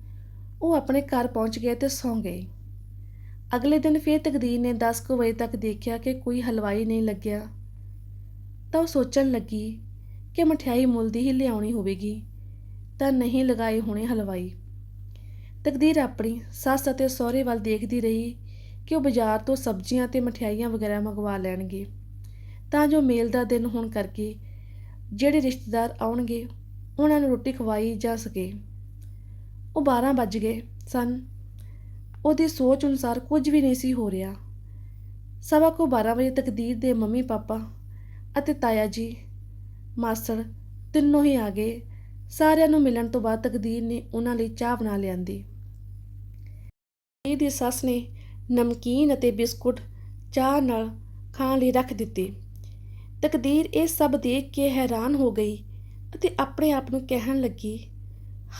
ਉਹ ਆਪਣੇ ਘਰ ਪਹੁੰਚ ਗਏ ਤੇ ਸੌਂ ਗਏ। ਅਗਲੇ ਦਿਨ ਫੇਰ ਤਕਦੀਰ ਨੇ 10 ਕੁ ਵਜੇ ਤੱਕ ਦੇਖਿਆ ਕਿ ਕੋਈ ਹਲਵਾਈ ਨਹੀਂ ਲੱਗਿਆ। ਤਾਂ ਉਹ ਸੋਚਣ ਲੱਗੀ ਕਿ ਮਠਿਆਈ ਮੁੱਲ ਦੀ ਹੀ ਲਿਆਉਣੀ ਹੋਵੇਗੀ, ਤਾਂ ਨਹੀਂ ਲਗਾਏ ਹੋਣੇ ਹਲਵਾਈ। ਤਕਦੀਰ ਆਪਣੀ ਸੱਸ ਅਤੇ ਸਹੁਰੇ ਵੱਲ ਦੇਖਦੀ ਰਹੀ ਕਿ ਉਹ ਬਾਜ਼ਾਰ ਤੋਂ ਸਬਜ਼ੀਆਂ ਤੇ ਮਠਿਆਈਆਂ ਵਗੈਰਾ ਮੰਗਵਾ ਲੈਣਗੇ। ਤਾਂ ਜੋ ਮੇਲ ਦਾ ਦਿਨ ਹੋਣ ਕਰਕੇ ਜਿਹੜੇ ਰਿਸ਼ਤੇਦਾਰ ਆਉਣਗੇ, ਉਹਨਾਂ ਨੂੰ ਰੋਟੀ ਖਵਾਈ ਜਾ ਸਕੇ। ਉਹ 12 ਵੱਜ ਗਏ ਸਨ। ਉਹਦੀ ਸੋਚ ਅਨੁਸਾਰ ਕੁਝ ਵੀ ਨਹੀਂ ਸੀ ਹੋ ਰਿਹਾ। ਸਵਾ ਕੋ 12 ਵਜੇ ਤਕਦੀਰ ਦੇ ਮੰਮੀ, ਪਾਪਾ ਅਤੇ ਤਾਇਆ ਜੀ, ਮਾਸੜ ਤਿੰਨੋਂ ਹੀ ਆ ਗਏ। ਸਾਰਿਆਂ ਨੂੰ ਮਿਲਣ ਤੋਂ ਬਾਅਦ ਤਕਦੀਰ ਨੇ ਉਹਨਾਂ ਲਈ ਚਾਹ ਬਣਾ ਲਿਆਂਦੀ। ਇਹਦੀ ਸੱਸ ਨੇ ਨਮਕੀਨ ਅਤੇ ਬਿਸਕੁਟ ਚਾਹ ਨਾਲ ਖਾਣ ਲਈ ਰੱਖ ਦਿੱਤੇ। ਤਕਦੀਰ ਇਹ ਸਭ ਦੇਖ ਕੇ ਹੈਰਾਨ ਹੋ ਗਈ ਅਤੇ ਆਪਣੇ ਆਪ ਨੂੰ ਕਹਿਣ ਲੱਗੀ,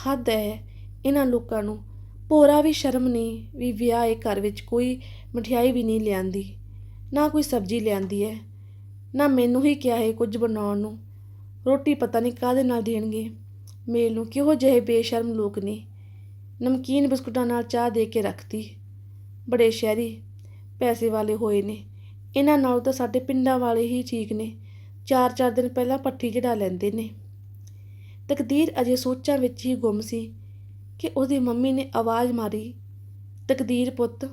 ਹੱਦ ਹੈ ਇਹਨਾਂ ਲੋਕਾਂ ਨੂੰ। ਭੋਰਾ ਵੀ ਸ਼ਰਮ ਨਹੀਂ ਵੀ ਵਿਆਹ ਇਹ ਘਰ ਵਿੱਚ ਕੋਈ ਮਠਿਆਈ ਵੀ ਨਹੀਂ ਲਿਆਂਦੀ, ਨਾ ਕੋਈ ਸਬਜ਼ੀ ਲਿਆਂਦੀ ਹੈ ਨਾ ਮੈਨੂੰ ਹੀ ਕਿਹਾ ਹੈ ਕੁਝ ਬਣਾਉਣ ਨੂੰ। ਰੋਟੀ ਪਤਾ ਨਹੀਂ ਕਾਹਦੇ ਨਾਲ ਦੇਣਗੇ। ਮੇਲ ਨੂੰ ਕਿਹੋ ਜਿਹੇ ਬੇਸ਼ਰਮ ਲੋਕ ਨੇ। ਨਮਕੀਨ ਬਿਸਕੁਟਾਂ ਨਾਲ ਚਾਹ ਦੇ ਕੇ ਰੱਖਤੀ। ਬੜੇ ਸ਼ਹਿਰੀ ਪੈਸੇ ਵਾਲੇ ਹੋਏ ਨੇ। ਇਹਨਾਂ ਨਾਲੋਂ ਤਾਂ ਸਾਡੇ ਪਿੰਡਾਂ ਵਾਲੇ ਹੀ ਠੀਕ ਨੇ ਚਾਰ ਚਾਰ ਦਿਨ ਪਹਿਲਾਂ ਪੱਠੀ ਚੜਾ ਲੈਂਦੇ ਨੇ ਤਕਦੀਰ ਅਜੇ ਸੋਚਾਂ ਵਿੱਚ ਹੀ ਗੁੰਮ ਸੀ ਕਿ ਉਹਦੀ ਮੰਮੀ ਨੇ ਆਵਾਜ਼ ਮਾਰੀ ਤਕਦੀਰ ਪੁੱਤ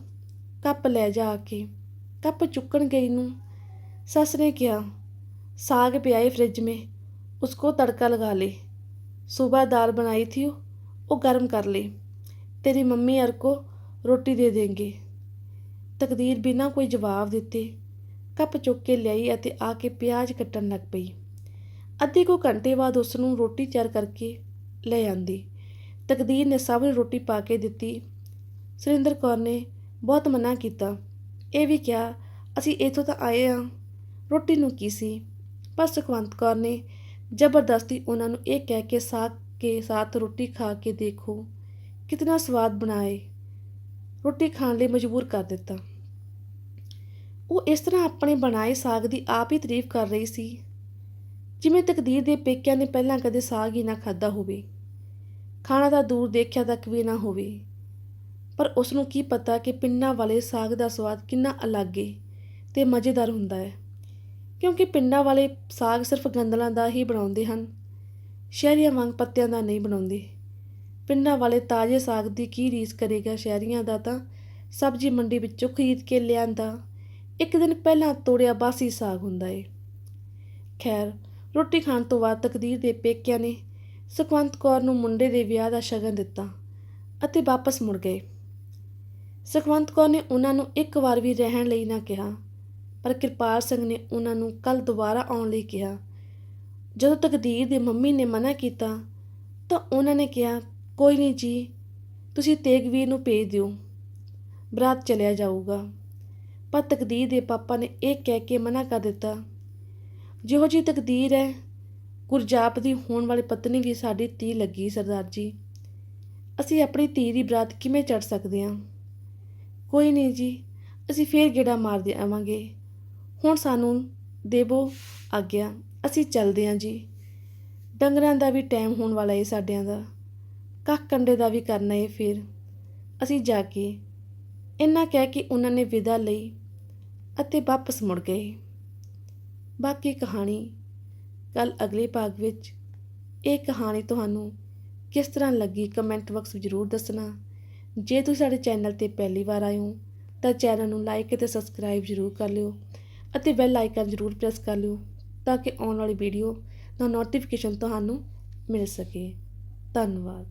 ਕੱਪ ਲੈ ਜਾ ਆ ਕੇ ਕੱਪ ਚੁੱਕਣ ਗਈ ਨੂੰ ਸੱਸ ਨੇ ਕਿਹਾ ਸਾਗ ਪਿਆ है फ्रिज में उसको तड़का लगा ले सुबह दाल बनाई थी वो गर्म कर ले तेरी मम्मी अर को ਰੋਟੀ ਦੇ ਦੇਂਗੇ ਤਕਦੀਰ ਬਿਨਾਂ ਕੋਈ ਜਵਾਬ ਦਿੱਤੇ ਕੱਪ ਚੁੱਕ ਕੇ ਲਿਆਈ ਅਤੇ ਆ ਕੇ ਪਿਆਜ਼ ਕੱਟਣ ਲੱਗ ਪਈ। ਅੱਧੇ ਕੁ ਘੰਟੇ ਬਾਅਦ ਉਸ ਨੂੰ ਰੋਟੀ ਤਿਆਰ ਕਰਕੇ ਲੈ ਆਂਦੀ। ਤਕਦੀਰ ਨੇ ਸਭ ਨੂੰ ਰੋਟੀ ਪਾ ਕੇ ਦਿੱਤੀ। ਸੁਰਿੰਦਰ ਕੌਰ ਨੇ ਬਹੁਤ ਮਨਾ ਕੀਤਾ। ਇਹ ਵੀ ਕਿਹਾ, ਅਸੀਂ ਇੱਥੋਂ ਤਾਂ ਆਏ ਆ। ਰੋਟੀ ਨੂੰ ਕੀ ਸੀ? ਪਰ ਸੁਖਵੰਤ ਕੌਰ ਨੇ ਜ਼ਬਰਦਸਤੀ ਉਹਨਾਂ ਨੂੰ ਇਹ ਕਹਿ ਕੇ ਸਾਗ ਕੇ ਸਾਥ ਰੋਟੀ ਖਾ ਕੇ ਦੇਖੋ, ਕਿਤਨਾ ਸਵਾਦ ਬਣਾਏ। ਰੋਟੀ ਖਾਣ ਲਈ ਮਜਬੂਰ ਕਰ ਦਿੱਤਾ। ਉਹ ਇਸ ਤਰ੍ਹਾਂ ਆਪਣੇ ਬਣਾਏ ਸਾਗ ਦੀ ਆਪ ਹੀ ਤਾਰੀਫ ਕਰ ਰਹੀ ਸੀ, ਜਿਵੇਂ ਤਕਦੀਰ ਦੇ ਪੇਕਿਆਂ ਨੇ ਪਹਿਲਾਂ ਕਦੇ ਸਾਗ ਹੀ ਨਾ ਖਾਦਾ ਹੋਵੇ। ਖਾਣਾ ਤਾਂ ਦੂਰ ਦੇਖਿਆ ਤੱਕ ਵੀ ਨਾ ਹੋਵੇ। ਪਰ ਉਸ ਨੂੰ ਕੀ ਪਤਾ ਕਿ ਪਿੰਡਾਂ ਵਾਲੇ ਸਾਗ ਦਾ ਸਵਾਦ ਕਿੰਨਾ ਅਲੱਗ ਏ ਤੇ ਮਜ਼ੇਦਾਰ ਹੁੰਦਾ ਹੈ। ਕਿਉਂਕਿ ਪਿੰਡਾਂ ਵਾਲੇ ਸਾਗ ਸਿਰਫ ਗੰਦਲਾਂ ਦਾ ਹੀ ਬਣਾਉਂਦੇ ਹਨ, ਸ਼ਹਿਰੀਆਂ ਵਾਂਗ ਪੱਤਿਆਂ ਦਾ ਨਹੀਂ ਬਣਾਉਂਦੇ। ਪਿੰਡਾਂ ਵਾਲੇ ਤਾਜ਼ੇ ਸਾਗ ਦੀ ਕੀ ਰੀਸ ਕਰੇਗਾ ਸ਼ਹਿਰੀਆਂ ਦਾ ਤਾਂ ਸਬਜ਼ੀ ਮੰਡੀ ਵਿੱਚੋਂ ਖਰੀਦ ਕੇ ਲਿਆਂਦਾ ਇੱਕ ਦਿਨ ਪਹਿਲਾਂ ਤੋੜਿਆ ਬਾਸੀ ਸਾਗ ਹੁੰਦਾ ਏ। ਖੈਰ, ਰੋਟੀ ਖਾਣ ਤੋਂ ਬਾਅਦ ਤਕਦੀਰ ਦੇ ਪੇਕਿਆਂ ਨੇ ਸੁਖਵੰਤ ਕੌਰ ਨੂੰ ਮੁੰਡੇ ਦੇ ਵਿਆਹ ਦਾ ਸ਼ਗਨ ਦਿੱਤਾ ਅਤੇ ਵਾਪਸ ਮੁੜ ਗਏ। ਸੁਖਵੰਤ ਕੌਰ ਨੇ ਉਹਨਾਂ ਨੂੰ ਇੱਕ ਵਾਰ ਵੀ ਰਹਿਣ ਲਈ ਨਾ ਕਿਹਾ, ਪਰ ਕਿਰਪਾਲ ਸਿੰਘ ਨੇ ਉਹਨਾਂ ਨੂੰ ਕੱਲ ਦੁਬਾਰਾ ਆਉਣ ਲਈ ਕਿਹਾ। ਜਦੋਂ ਤਕਦੀਰ ਦੇ ਮੰਮੀ ਨੇ ਮਨਾ ਕੀਤਾ, ਤਾਂ ਉਹਨਾਂ ਨੇ ਕਿਹਾ, ਕੋਈ ਨਹੀਂ ਜੀ, ਤੁਸੀਂ ਤੇਗਵੀਰ ਨੂੰ ਭੇਜ ਦਿਓ। ਬਰਾਤ ਚਲਿਆ ਜਾਊਗਾ। ਪਰ ਤਕਦੀਰ ਦੇ ਪਾਪਾ ਨੇ ਇਹ ਕਹਿ ਕੇ ਮਨਾ ਕਰ ਦਿੱਤਾ, ਜਿਹੋ ਜੀ ਤਕਦੀਰ ਹੈ, ਗੁਰਜਾਪ ਦੀ ਹੋਣ ਵਾਲੀ ਪਤਨੀ ਵੀ ਸਾਡੀ ਧੀ ਲੱਗੀ ਸਰਦਾਰ ਜੀ। ਅਸੀਂ ਆਪਣੀ ਧੀ ਦੀ ਬਰਾਤ ਕਿਵੇਂ ਚੜ ਸਕਦੇ ਹਾਂ? ਕੋਈ ਨਹੀਂ ਜੀ, ਅਸੀਂ ਫੇਰ ਗੇੜਾ ਮਾਰਦੇ ਆਵਾਂਗੇ। ਹੁਣ ਸਾਨੂੰ ਦੇਵੋ ਆਗਿਆ, ਅਸੀਂ ਚੱਲਦੇ ਹਾਂ ਜੀ। ਡੰਗਰਾਂ ਦਾ ਵੀ ਟਾਈਮ ਹੋਣ ਵਾਲਾ ਏ ਸਾਡਿਆਂ ਦਾ, ਕੱਖ ਕੰਡੇ ਦਾ ਵੀ ਕਰਨਾ ਏ ਫਿਰ। ਅਸੀਂ ਜਾ ਕੇ, ਇੰਨਾ ਕਹਿ ਕੇ ਉਹਨਾਂ ਨੇ ਵਿਦਾ ਲਈ ਅਤੇ ਵਾਪਸ ਮੁੜ ਗਏ। ਬਾਕੀ ਕਹਾਣੀ ਕੱਲ ਅਗਲੇ ਭਾਗ ਵਿੱਚ। ਇਹ ਕਹਾਣੀ ਤੁਹਾਨੂੰ ਕਿਸ ਤਰ੍ਹਾਂ ਲੱਗੀ ਕਮੈਂਟ ਬਾਕਸ ਵਿੱਚ ਜ਼ਰੂਰ ਦੱਸਣਾ। ਜੇ ਤੁਸੀਂ ਸਾਡੇ ਚੈਨਲ ਤੇ ਪਹਿਲੀ ਵਾਰ ਆਏ ਹੋ, ਤਾਂ ਚੈਨਲ ਨੂੰ ਲਾਈਕ ਅਤੇ ਸਬਸਕ੍ਰਾਈਬ ਜ਼ਰੂਰ ਕਰ ਲਿਓ ਅਤੇ ਬੈਲ ਆਈਕਨ ਜ਼ਰੂਰ ਪ੍ਰੈਸ ਕਰ ਲਿਓ ਤਾਂ ਕਿ ਆਉਣ ਵਾਲੀ ਵੀਡੀਓ ਦਾ ਨੋਟੀਫਿਕੇਸ਼ਨ ਤੁਹਾਨੂੰ ਮਿਲ ਸਕੇ। ਧੰਨਵਾਦ।